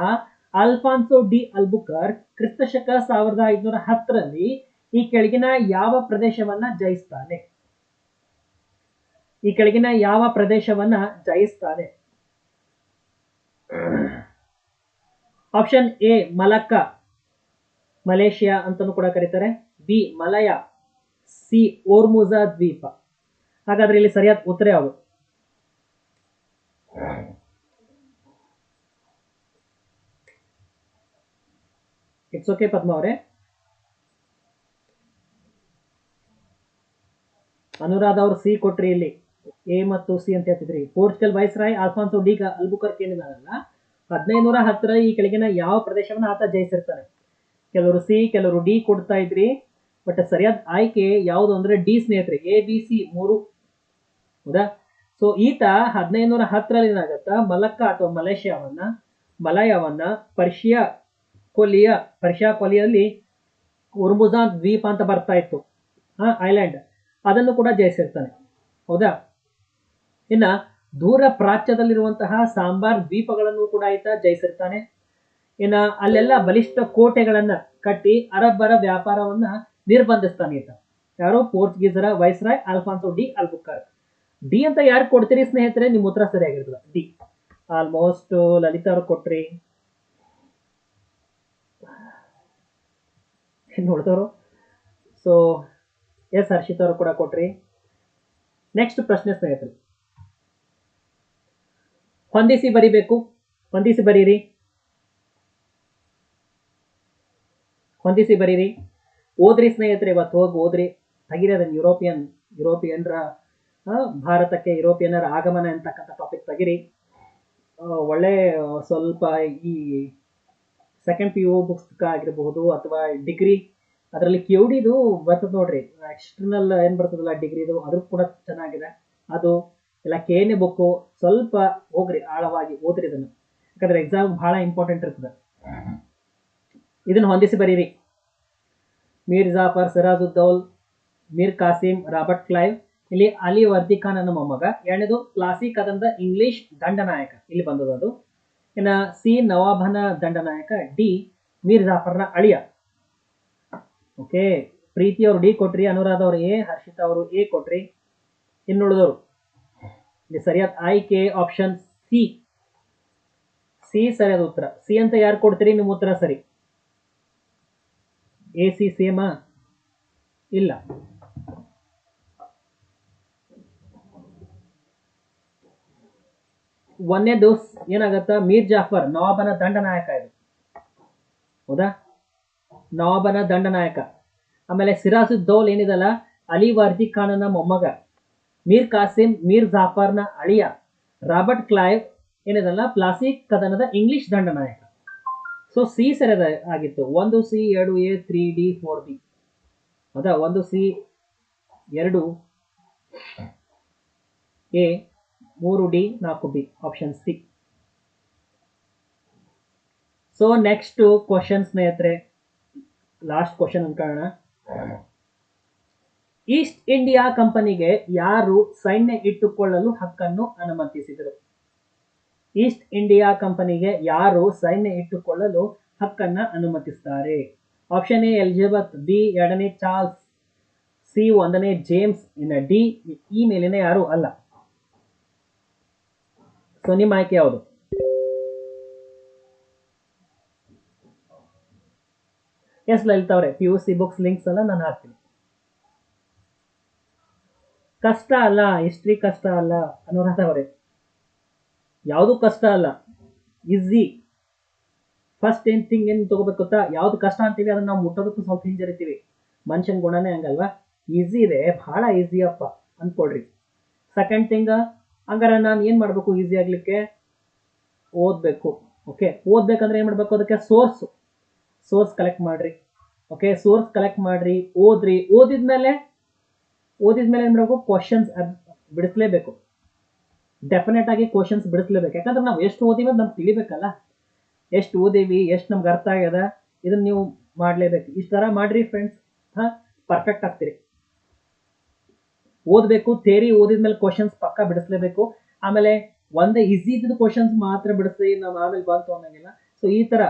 ಅಲ್ಫಾನ್ಸೋ ಡಿ ಅಲ್ಬುಕರ್ ಕ್ರಿಸ್ತಶಕ ಸಾವಿರದ ಐದುನೂರ ಹತ್ತರಲ್ಲಿ ಈ ಕೆಳಗಿನ ಯಾವ ಪ್ರದೇಶವನ್ನ ಜಯಿಸ್ತಾನೆ? ಈ ಕೆಳಗಿನ ಯಾವ ಪ್ರದೇಶವನ್ನ ಜಯಿಸ್ತಾನೆ? Option A, Malacca. ಮಲೇಷಿಯಾ ಅಂತಾನೂ ಕೂಡ ಕರೀತಾರೆ. ಬಿ, ಮಲಯ. ಸಿ, ಓರ್ಮುಜಾ ದ್ವೀಪ. ಹಾಗಾದ್ರೆ ಇಲ್ಲಿ ಸರಿಯಾದ ಉತ್ತರ ಯಾವುದು? ಇಟ್ಸ್ ಓಕೆ ಪದ್ಮ ಅವರೇ. ಅನುರಾಧ ಅವರು ಸಿ ಕೊಟ್ರಿ ಇಲ್ಲಿ. ಎ ಮತ್ತು ಸಿ ಅಂತ ಹೇಳ್ತಿದ್ರಿ. Portugal viceroy Alfonso de Albuquerque ಏನಿದಾರಲ್ಲ ಹದಿನೈದುನೂರ ಹತ್ತರ ಈ ಕೆಳಗಿನ ಯಾವ ಪ್ರದೇಶವನ್ನು ಆತ ಜಯಿಸಿರ್ತಾರೆ ಕೆಲವರು ಸಿ ಕೆಲವರು ಡಿ ಕೊಡ್ತಾ ಇದ್ರಿ ಬಟ್ ಸರಿಯಾದ ಆಯ್ಕೆ ಯಾವುದು ಅಂದ್ರೆ ಡಿ ಸ್ನೇಹಿತರೆ ಎ ಬಿ ಸಿ ಮೂರು. ಹೌದಾ? ಸೊ ಈತ ಹದಿನೈದುನೂರ ಹತ್ತರಲ್ಲಿ ಏನಾಗತ್ತಾ ಮಲಕ್ಕ ಅಥವಾ ಮಲೇಷಿಯಾವನ್ನ, ಮಲಯವನ್ನ, ಪರ್ಷಿಯಾ ಕೊಲಿಯ ಪರ್ಷಿಯಾ ಕೊಲಿಯಲ್ಲಿ ಉರ್ಮುಜಾ ದ್ವೀಪ ಅಂತ ಬರ್ತಾ ಇತ್ತು. ಹಾ ಐಲ್ಯಾಂಡ್. ಅದನ್ನು ಕೂಡ ಜಯಿಸಿರ್ತಾನೆ ಹೌದಾ? ಇನ್ನ ದೂರ ಪ್ರಾಚ್ಯದಲ್ಲಿರುವಂತಹ ಸಾಂಬಾರ್ ದ್ವೀಪಗಳನ್ನು ಕೂಡ ಈತ ಜಯಿಸಿರ್ತಾನೆ ಇನ್ನ ಅಲ್ಲೆಲ್ಲ ಬಲಿಷ್ಠ ಕೋಟೆಗಳನ್ನ ಕಟ್ಟಿ ಅರಬ್ಬರ ವ್ಯಾಪಾರವನ್ನ ನಿರ್ಬಂಧಿಸ್ತಾನೆ ಈತ. ಯಾರು ಪೋರ್ಚುಗೀಸರ viceroy Alfonso de Albuquerque D ಅಂತ ಯಾರು ಕೊಡ್ತೀರಿ ಸ್ನೇಹಿತರೆ? ನಿಮ್ಮ ಉತ್ತರ ಸರಿಯಾಗಿರ್ತದೆ ಡಿ. ಆಲ್ಮೋಸ್ಟ್ ಲಲಿತಾ ಅವ್ರು ಕೊಟ್ರಿ. ನೋಡ್ದವರು ಸೊ ಎಸ್ ಹರ್ಷಿತ್ ಅವರು ಕೂಡ ಕೊಟ್ರಿ. ನೆಕ್ಸ್ಟ್ ಪ್ರಶ್ನೆ ಸ್ನೇಹಿತರು. ಹೊಂದಿಸಿ ಬರಿಬೇಕು. ಹೊಂದಿಸಿ ಬರೀರಿ. ಹೊಂದಿಸಿ ಬರೀರಿ. ಓದ್ರಿ ಸ್ನೇಹಿತರೆ, ಇವತ್ತು ಹೋಗಿ ಓದ್ರಿ. ತೆಗಿರಿ ಯುರೋಪಿಯನ್, ಯುರೋಪಿಯನ್ರ ಭಾರತಕ್ಕೆ ಯುರೋಪಿಯನ್ನರ ಆಗಮನ ಅಂತಕ್ಕಂಥ ಟಾಪಿಕ್ ತೆಗಿರಿ. ಒಳ್ಳೆ, ಸ್ವಲ್ಪ ಈ ಸೆಕೆಂಡ್ ಪಿ ಯು ಪುಸ್ತಕ ಆಗಿರಬಹುದು ಅಥವಾ ಡಿಗ್ರಿ ಅದರಲ್ಲಿ ಕಿವುಡಿದು ಬರ್ತದೆ ನೋಡ್ರಿ. ಎಕ್ಸ್ಟರ್ನಲ್ ಏನ್ ಬರ್ತದಲ್ಲ ಡಿಗ್ರಿದು ಅದು ಕೂಡ ಚೆನ್ನಾಗಿದೆ. ಅದು ಇಲ್ಲ ಕೆ ಎನ್ ಎ ಬುಕ್ಕು ಸ್ವಲ್ಪ ಹೋಗ್ರಿ, ಆಳವಾಗಿ ಓದ್ರಿ ಇದನ್ನು. ಯಾಕಂದ್ರೆ ಎಕ್ಸಾಮ್ ಬಹಳ ಇಂಪಾರ್ಟೆಂಟ್ ಇರ್ತದೆ. ಇದನ್ನ ಹೊಂದಿಸಿ ಬರೀರಿ. ಮೀರ್ ಜಾಫರ್ ಸಿರಾಜುದ್ದೌಲ್ ಮೀರ್ ಕಾಸಿಂ, ರಾಬರ್ಟ್ ಕ್ಲೈವ್, ಇಲ್ಲಿ ಅಲಿ ವರ್ದಿ ಖಾನ್ ಅನ್ನೋ ಮೊಮ್ಮಗ. ಎರಡನೇದು ಕ್ಲಾಸಿಕ್ ಆದಂತ ಇಂಗ್ಲಿಷ್ ದಂಡನಾಯಕ. ಇಲ್ಲಿ ಬಂದದ್ದು ಇನ್ನ ಸಿ ನವಾಬನ ದಂಡನಾಯಕ ಡಿ ಮೀರ್ ಜಾಫರ್ನ ಅಳಿಯ. ಓಕೆ? ಪ್ರೀತಿ ಅವರು ಡಿ ಕೊಟ್ರಿ, ಅನುರಾಧ ಅವರು ಎ ಹರ್ಷಿತಾ ಅವರು ಎ ಕೊಟ್ರಿ. ಇನ್ನುಳಿದವರು ಇಲ್ಲಿ ಸರಿಯಾದ ಆಯ್ಕೆ ಆಪ್ಷನ್ ಸಿ ಸಿ ಸರಿಯಾದ ಉತ್ತರ. ಸಿ ಅಂತ ಯಾರು ಕೊಡ್ತೀರಿ? ನಿಮ್ಮ ಉತ್ತರ ಸರಿ. ಎ ಸಿ ಸೇಮಾ ಇಲ್ಲ. ಒಂದನೇದು ಏನಾಗತ್ತ? ಮೀರ್ ಜಾಫರ್, ನವಾಬನ ದಂಡನಾಯಕ ಇದು. ಹೌದಾ? ನವಾಬನ ದಂಡನಾಯಕ. ಆಮೇಲೆ ಸಿರಾಜುದ್ದೌಲ್ ಏನಿದಲ್ಲ? ಅಲಿ ವರ್ದಿ ಖಾನನ ಮೊಮ್ಮಗ. ಮೀರ್ ಕಾಸಿಂ, ಮೀರ್ ಜಾಫರ್ನ ಅಳಿಯ. ರಾಬರ್ಟ್ ಕ್ಲೈವ್ ಏನಿದಲ್ಲ? ಪ್ಲಾಸಿಕ್ ಕದನದ ಇಂಗ್ಲಿಷ್ ದಂಡನಾಯಕ. ಸೊ ಸಿ ಸರಿಯಾದ ಆಗಿತ್ತು. ಒಂದು ಸಿ ಎರಡು A three D four B ಅದ ಒಂದು ಸಿ ಎರಡು ಎ ಮೂರು ಡಿ ನಾಲ್ಕು B option C so next question ಸ್ನೇಹಿತರೆ. ಲಾಸ್ಟ್ ಕ್ವಶನ್ ಅನ್ಕೊಳ್ಳೋಣ ಈಸ್ಟ್ ಇಂಡಿಯಾ ಕಂಪನಿಗೆ ಯಾರು ಸೈನ್ಯ ಇಟ್ಟುಕೊಳ್ಳಲು ಹಕ್ಕನ್ನು ಅನುಮತಿಸಿದರು? ಈಸ್ಟ್ ಇಂಡಿಯಾ ಕಂಪನಿಗೆ ಯಾರು ಸೈನ್ಯ ಇಟ್ಟುಕೊಳ್ಳಲು ಹಕ್ಕನ್ನ ಅನುಮತಿಸುತ್ತಾರೆ ಆಪ್ಷನ್ ಎ ಎಲಿಜಬೆತ್ ಬಿ ಎರಡನೇ ಚಾರ್ಲ್ಸ್ ಸಿ ಒಂದನೇ ಜೇಮ್ಸ್ ಇನ್ನ ಡಿ ಈ ಮೇಲಿನ ಯಾರು ಅಲ್ಲ. ಸೊ ನಿಮ್ಮ ಆಯ್ಕೆ ಯಾವುದು? Yes Lalitha P U C books links ಎಲ್ಲ ನಾನು ಹಾಕ್ತೀನಿ. ಕಷ್ಟ ಅಲ್ಲ ಹಿಸ್ಟ್ರಿ ಕಷ್ಟ ಅಲ್ಲ, ಅನುರಾಧ ಅವರೇ. ಯಾವುದು ಕಷ್ಟ ಅಲ್ಲ ಈಸಿ ಫಸ್ಟ್ ಏನ್ ಥಿಂಗ್ ಏನ್ ತಗೋಬೇಕು ಗೊತ್ತಾ? ಯಾವ್ದು ಕಷ್ಟ ಅಂತೀವಿ, ಅದನ್ನ ನಾವು ಮುಟ್ಟೋದಕ್ಕೂ ಸ್ವಲ್ಪ ಹಿಂಜರಿತೀವಿ. ಮನುಷ್ಯನ ಗುಣನೇ ಹಂಗಲ್ವಾ? ಈಸಿ ಇದೆ ಬಹಳ ಈಸಿ ಅಪ್ಪ, ಅನ್ಕೊಳ್ರಿ. ಸೆಕೆಂಡ್ ಥಿಂಗ್ ಹಂಗಾರೆ ನಾನು ಏನ್ ಮಾಡ್ಬೇಕು ಈಸಿ ಆಗ್ಲಿಕ್ಕೆ? ಓದ್ಬೇಕು ಓಕೆ ಓದ್ಬೇಕಂದ್ರೆ ಏನ್ ಮಾಡ್ಬೇಕು? ಅದಕ್ಕೆ ಸೋರ್ಸ್ ಸೋರ್ಸ್ ಕಲೆಕ್ಟ್ ಮಾಡ್ರಿ. ಓಕೆ ಸೋರ್ಸ್ ಕಲೆಕ್ಟ್ ಮಾಡ್ರಿ, ಓದ್ರಿ. ಓದಿದ್ಮೇಲೆ ಓದಿದ್ಮೇಲೆ ಏನ್ ಮಾಡಬೇಕು? ಕ್ವಶನ್ಸ್ ಬಿಡಿಸ್ಲೇಬೇಕು. ಡೆಫಿನೆಟ್ ಆಗಿ ಕ್ವಶನ್ಸ್ ಬಿಡಿಸ್ಲೇಬೇಕು. ಯಾಕಂದ್ರೆ ನಾವು ಎಷ್ಟು ಓದಿವಿ ನಮ್ಗೆ ತಿಳಿಬೇಕಲ್ಲ. ಎಷ್ಟು ಓದಿವಿ, ಎಷ್ಟು ನಮ್ಗೆ ಅರ್ಥ ಆಗ್ಯದ ಇದನ್ನ ನೀವು ಮಾಡ್ಲೇಬೇಕು. ಇಷ್ಟ ತರ ಮಾಡ್ರಿ ಫ್ರೆಂಡ್ಸ್ ಹಾ ಪರ್ಫೆಕ್ಟ್ ಆಗ್ತೀರಿ. ಓದಬೇಕು ಥೇರಿ ಓದಿದ್ಮೇಲೆ ಕ್ವಶನ್ಸ್ ಪಕ್ಕ ಬಿಡಿಸ್ಲೇಬೇಕು. ಆಮೇಲೆ ಒಂದೇ ಈಸಿ ಇದ್ದ ಕ್ವಶನ್ಸ್ ಮಾತ್ರ ಬಿಡಿಸಿ, ನಾವು ಆಮೇಲೆ ಬಂತು ಅನ್ನೋಂಗಿಲ್ಲ ಸೊ ಈ ತರ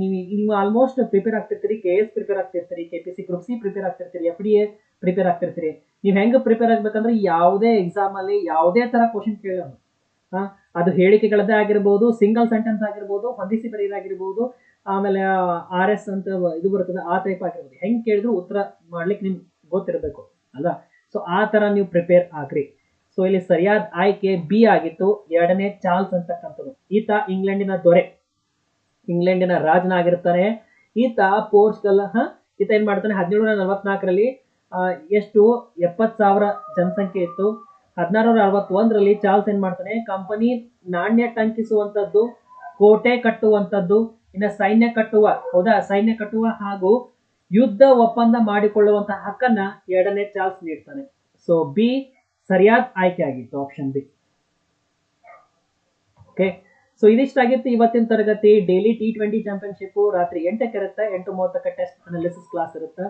ನೀವು ನೀವು ಆಲ್ಮೋಸ್ಟ್ ಪ್ರಿಪೇರ್ ಆಗ್ತಿರ್ತೀರಿ K S prepare ಆಗ್ತಿರ್ತೀರಿ K P C group C prepare ಆಗ್ತಿರ್ತೀರಿ F D A prepare ಆಗ್ತಿರ್ತೀರಿ. ನೀವು ಹೆಂಗೆ ಪ್ರಿಪೇರ್ ಆಗ್ಬೇಕಂದ್ರೆ ಯಾವುದೇ ಎಕ್ಸಾಮ್ ಅಲ್ಲಿ ಯಾವುದೇ ತರ ಕ್ವಶನ್ ಕೇಳೋದು ಹಾ, ಅದು ಹೇಳಿಕೆಗಳದ್ದೇ ಆಗಿರ್ಬೋದು ಸಿಂಗಲ್ ಸೆಂಟೆನ್ಸ್ ಆಗಿರ್ಬೋದು, ಹೊಂದಿಸಿ ಬರೆಯೋದಾಗಿರ್ಬೋದು, ಆಮೇಲೆ ಆರ್ ಎಸ್ ಅಂತ ಇದು ಬರ್ತದೆ ಆ ಟೈಪ್ ಆಗಿರ್ಬೋದು. ಹೆಂಗ್ ಕೇಳಿದ್ರು ಉತ್ತರ ಮಾಡ್ಲಿಕ್ಕೆ ನಿಮ್ಗೆ ಗೊತ್ತಿರಬೇಕು, ಅಲ್ವಾ? ಸೊ ಆ ತರ ನೀವು ಪ್ರಿಪೇರ್ ಆಗ್ರಿ. ಸೊ ಇಲ್ಲಿ ಸರಿಯಾದ ಆಯ್ಕೆ ಬಿ ಆಗಿತ್ತು, ಎರಡನೇ ಚಾರ್ಲ್ಸ್ ಅಂತಕ್ಕಂಥದ್ದು. ಈತ ಇಂಗ್ಲೆಂಡಿನ ದೊರೆ. ಇಂಗ್ಲೆಂಡಿನ ರಾಜನಾಗಿರ್ತಾನೆ ಈತ ಪೋರ್ಚುಗಲ್ ಈತ ಏನ್ ಮಾಡ್ತಾನೆ? ಹದಿನೇಳು ನಲವತ್ನಾಲ್ಕರಲ್ಲಿ ಎಷ್ಟು? ಎಪ್ಪತ್ ಸಾವಿರ ಜನಸಂಖ್ಯೆ ಇತ್ತು. ಹದಿನಾರುನೂರ ಅರವತ್ತೊಂದರಲ್ಲಿ ಚಾರ್ಲ್ಸ್ ಏನ್ ಮಾಡ್ತಾನೆ? ಕಂಪನಿ ನಾಣ್ಯ ಟಂಕಿಸುವಂತದ್ದು, ಕೋಟೆ ಕಟ್ಟುವಂತದ್ದು, ಇನ್ನ ಸೈನ್ಯ ಕಟ್ಟುವ, ಹೌದಾ? ಸೈನ್ಯ ಕಟ್ಟುವ ಹಾಗೂ ಯುದ್ಧ ಒಪ್ಪಂದ ಮಾಡಿಕೊಳ್ಳುವಂತಹ ಹಕ್ಕನ್ನ ಎರಡನೇ ಚಾರ್ಲ್ಸ್ ನೀಡ್ತಾನೆ. ಸೊ ಬಿ ಸರಿಯಾದ ಆಯ್ಕೆ ಆಗಿತ್ತು ಆಪ್ಷನ್ ಬಿ ಓಕೆ ಸೊ ಇದಿಷ್ಟಾಗಿತ್ತು ಇವತ್ತಿನ ತರಗತಿ. ಡೈಲಿ ಟಿ ಟ್ವೆಂಟಿ ಚಾಂಪಿಯನ್ಶಿಪ್ ರಾತ್ರಿ ಎಂಟಕ್ಕೆ ಇರುತ್ತೆ, ಎಂಟು ಮೂವತ್ತಕ್ಕೆ ಟೆಸ್ಟ್ ಅನಾಲಿಸಿಸ್ ಕ್ಲಾಸ್ ಇರುತ್ತೆ.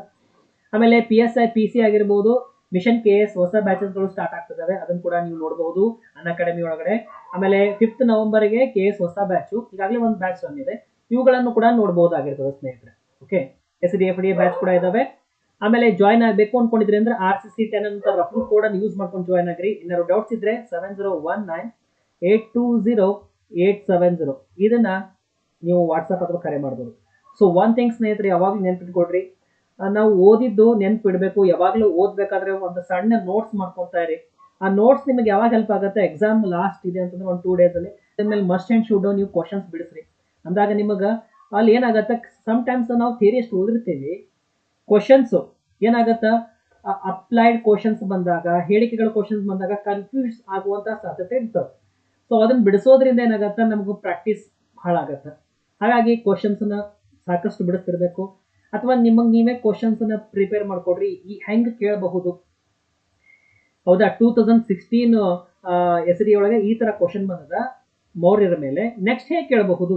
ಆಮೇಲೆ P S I P C ಆಗಿರ್ಬೋದು ಮಿಷನ್ ಕೆ ಎಸ್ ಹೊಸ ಬ್ಯಾಚಸ್ಗಳು ಸ್ಟಾರ್ಟ್ ಆಗ್ತಿದ್ದಾವೆ ಅದನ್ನು ಕೂಡ ನೀವು ನೋಡಬಹುದು ಅನ್ ಅಕಾಡೆಮಿ ಒಳಗಡೆ. ಆಮೇಲೆ ಫಿಫ್ತ್ ನವೆಂಬರ್ಗೆ ಕೆ ಎಸ್ ಹೊಸ ಬ್ಯಾಚು ಈಗಾಗಲೇ ಒಂದು ಬ್ಯಾಚ್ ಬಂದಿದೆ. ಇವುಗಳನ್ನು ಕೂಡ ನೋಡಬಹುದಾಗಿರ್ತದೆ ಸ್ನೇಹಿತರೆ. Okay S D F D batch ಕೂಡ ಇದಾವೆ. ಆಮೇಲೆ ಜಾಯ್ನ್ ಆಗಬೇಕು ಅನ್ಕೊಂಡಿದ್ರೆ ಅಂದ್ರೆ ಆರ್ ಸಿ ಸಿ ಟೆನ್ ಅಂತ ರಫಲ್ ಕೋಡ್ ಅನ್ನು ಯೂಸ್ ಮಾಡ್ಕೊಂಡು ಜಾಯ್ನ್ ಆಗ್ರಿ. ಏನಾದ್ರು ಡೌಟ್ಸ್ ಇದ್ರೆ seven zero one nine eight two zero eight seven zero ಇದನ್ನ ನೀವು ವಾಟ್ಸಪ್ ಅಥವಾ ಕರೆ ಮಾಡ್ಬೋದು. ಸೊ ಒನ್ ಥಿಂಗ್ ಸ್ನೇಹಿತರೆ, ಯಾವಾಗಲೂ ನೆನ್ಪಿಟ್ಕೊಡ್ರಿ ನಾವು ಓದಿದ್ದು ನೆನ್ಪಿಡ್ಬೇಕು. ಯಾವಾಗಲೂ ಓದ್ಬೇಕಾದ್ರೆ ಒಂದು ಸಣ್ಣ ನೋಟ್ಸ್ ಮಾಡ್ಕೊತಾ ಇರಿ. ಆ ನೋಟ್ಸ್ ನಿಮಗೆ ಯಾವಾಗ ಹೆಲ್ಪ್ ಆಗುತ್ತೆ? ಎಕ್ಸಾಮ್ ಲಾಸ್ಟ್ ಇದೆ ಅಂತಂದ್ರೆ ಒಂದು ಟೂ ಡೇಸ್ ಅಲ್ಲಿ. ಮೇಲೆ ಮಸ್ಟ್ ಅಂಡ್ ಶುಡ್ ನೀವು ಕ್ವಶನ್ಸ್ ಬಿಡಿಸ್ರಿ. ಅಂದಾಗ ನಿಮಗೆ ಅಲ್ಲಿ ಏನಾಗುತ್ತೆ? ಸಮ್ ಟೈಮ್ಸ್ ನಾವು ಥಿಯರಿ ಓದಿರ್ತೀವಿ. ಕ್ವಶನ್ಸ್ ಏನಾಗತ್ತ? ಅಪ್ಲೈಡ್ ಕ್ವಶನ್ಸ್ ಬಂದಾಗ, ಹೇಳಿಕೆಗಳ ಕ್ವಶನ್ಸ್ ಬಂದಾಗ ಕನ್ಫ್ಯೂಸ್ ಆಗುವಂಥ ಸಾಧ್ಯತೆ ಇರ್ತವೆ. ಸೊ ಅದನ್ನ ಬಿಡಿಸೋದ್ರಿಂದ ಏನಾಗತ್ತೆ? ನಮಗೂ ಪ್ರಾಕ್ಟೀಸ್ ಹಾಳಾಗತ್ತೆ ಹಾಗಾಗಿ ಕ್ವಶನ್ಸ್ನ ಸಾಕಷ್ಟು ಬಿಡಿಸ್ತಿರ್ಬೇಕು. ಅಥವಾ ನಿಮಗೆ ನೀವೇ ಕ್ವಶನ್ಸ್ನ ಪ್ರಿಪೇರ್ ಮಾಡ್ಕೊಡ್ರಿ. ಈ ಹೆಂಗೆ ಕೇಳಬಹುದು? ಹೌದಾ? Two thousand sixteen S D ಒಳಗೆ ಈ ತರ ಕ್ವಶನ್ ಬಂದದ. ಮೌರ್ಯರ ಮೇಲೆ. ನೆಕ್ಸ್ಟ್ ಹೇಗೆ ಕೇಳಬಹುದು?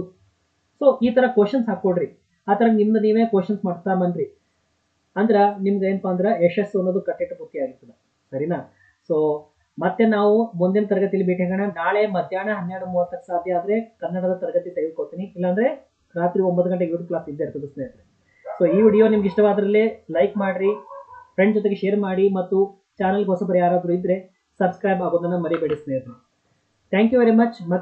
ಸೊ ಈ ತರ ಕ್ವಶನ್ಸ್ ಹಾಕ್ಕೊಡ್ರಿ ಆ ತರ ನಿಮ್ದು ನೀವೇ ಕ್ವಶನ್ಸ್ ಮಾಡ್ತಾ ಬನ್ರಿ ಅಂದ್ರ ನಿಮ್ಗೆ ಏನಪ್ಪಾ ಅಂದ್ರೆ ಯಶಸ್ಸು ಅನ್ನೋದು ಕಟ್ಟಿಟ್ಟ ಬುತ್ತಿ ಆಗಿರ್ತದೆ. ಸರಿನಾ? ಸೊ ಮತ್ತೆ ನಾವು ಮುಂದಿನ ತರಗತಿಯಲ್ಲಿ ಭೇಟಿ ಆಗೋಣ. ನಾಳೆ ಮಧ್ಯಾಹ್ನ ಹನ್ನೆರಡು ಮೂವತ್ತಕ್ಕೆ ಸಾಧ್ಯ ಆದ್ರೆ ಕನ್ನಡದ ತರಗತಿ ತೆಗೆದುಕೊಳ್ತೀನಿ ಇಲ್ಲಾಂದ್ರೆ ರಾತ್ರಿ ಒಂಬತ್ತು ಗಂಟೆಗೆ ಯೂಟ್ಯೂಬ್ ಕ್ಲಾಸ್ ಇದ್ದೇ ಇರ್ತದೆ ಸ್ನೇಹಿತರೆ. ಸೊ ಈ ವಿಡಿಯೋ ನಿಮ್ಗೆ ಇಷ್ಟವಾದ್ರಲ್ಲೇ ಲೈಕ್ ಮಾಡ್ರಿ ಫ್ರೆಂಡ್ ಜೊತೆಗೆ ಶೇರ್ ಮಾಡಿ ಮತ್ತು ಚಾನಲ್ಗೆ ಹೊಸಬರು ಯಾರಾದರೂ ಇದ್ರೆ ಸಬ್ಸ್ಕ್ರೈಬ್ ಆಗೋದನ್ನ ಮರಿಬೇಡಿ ಸ್ನೇಹಿತರು. Thank you very much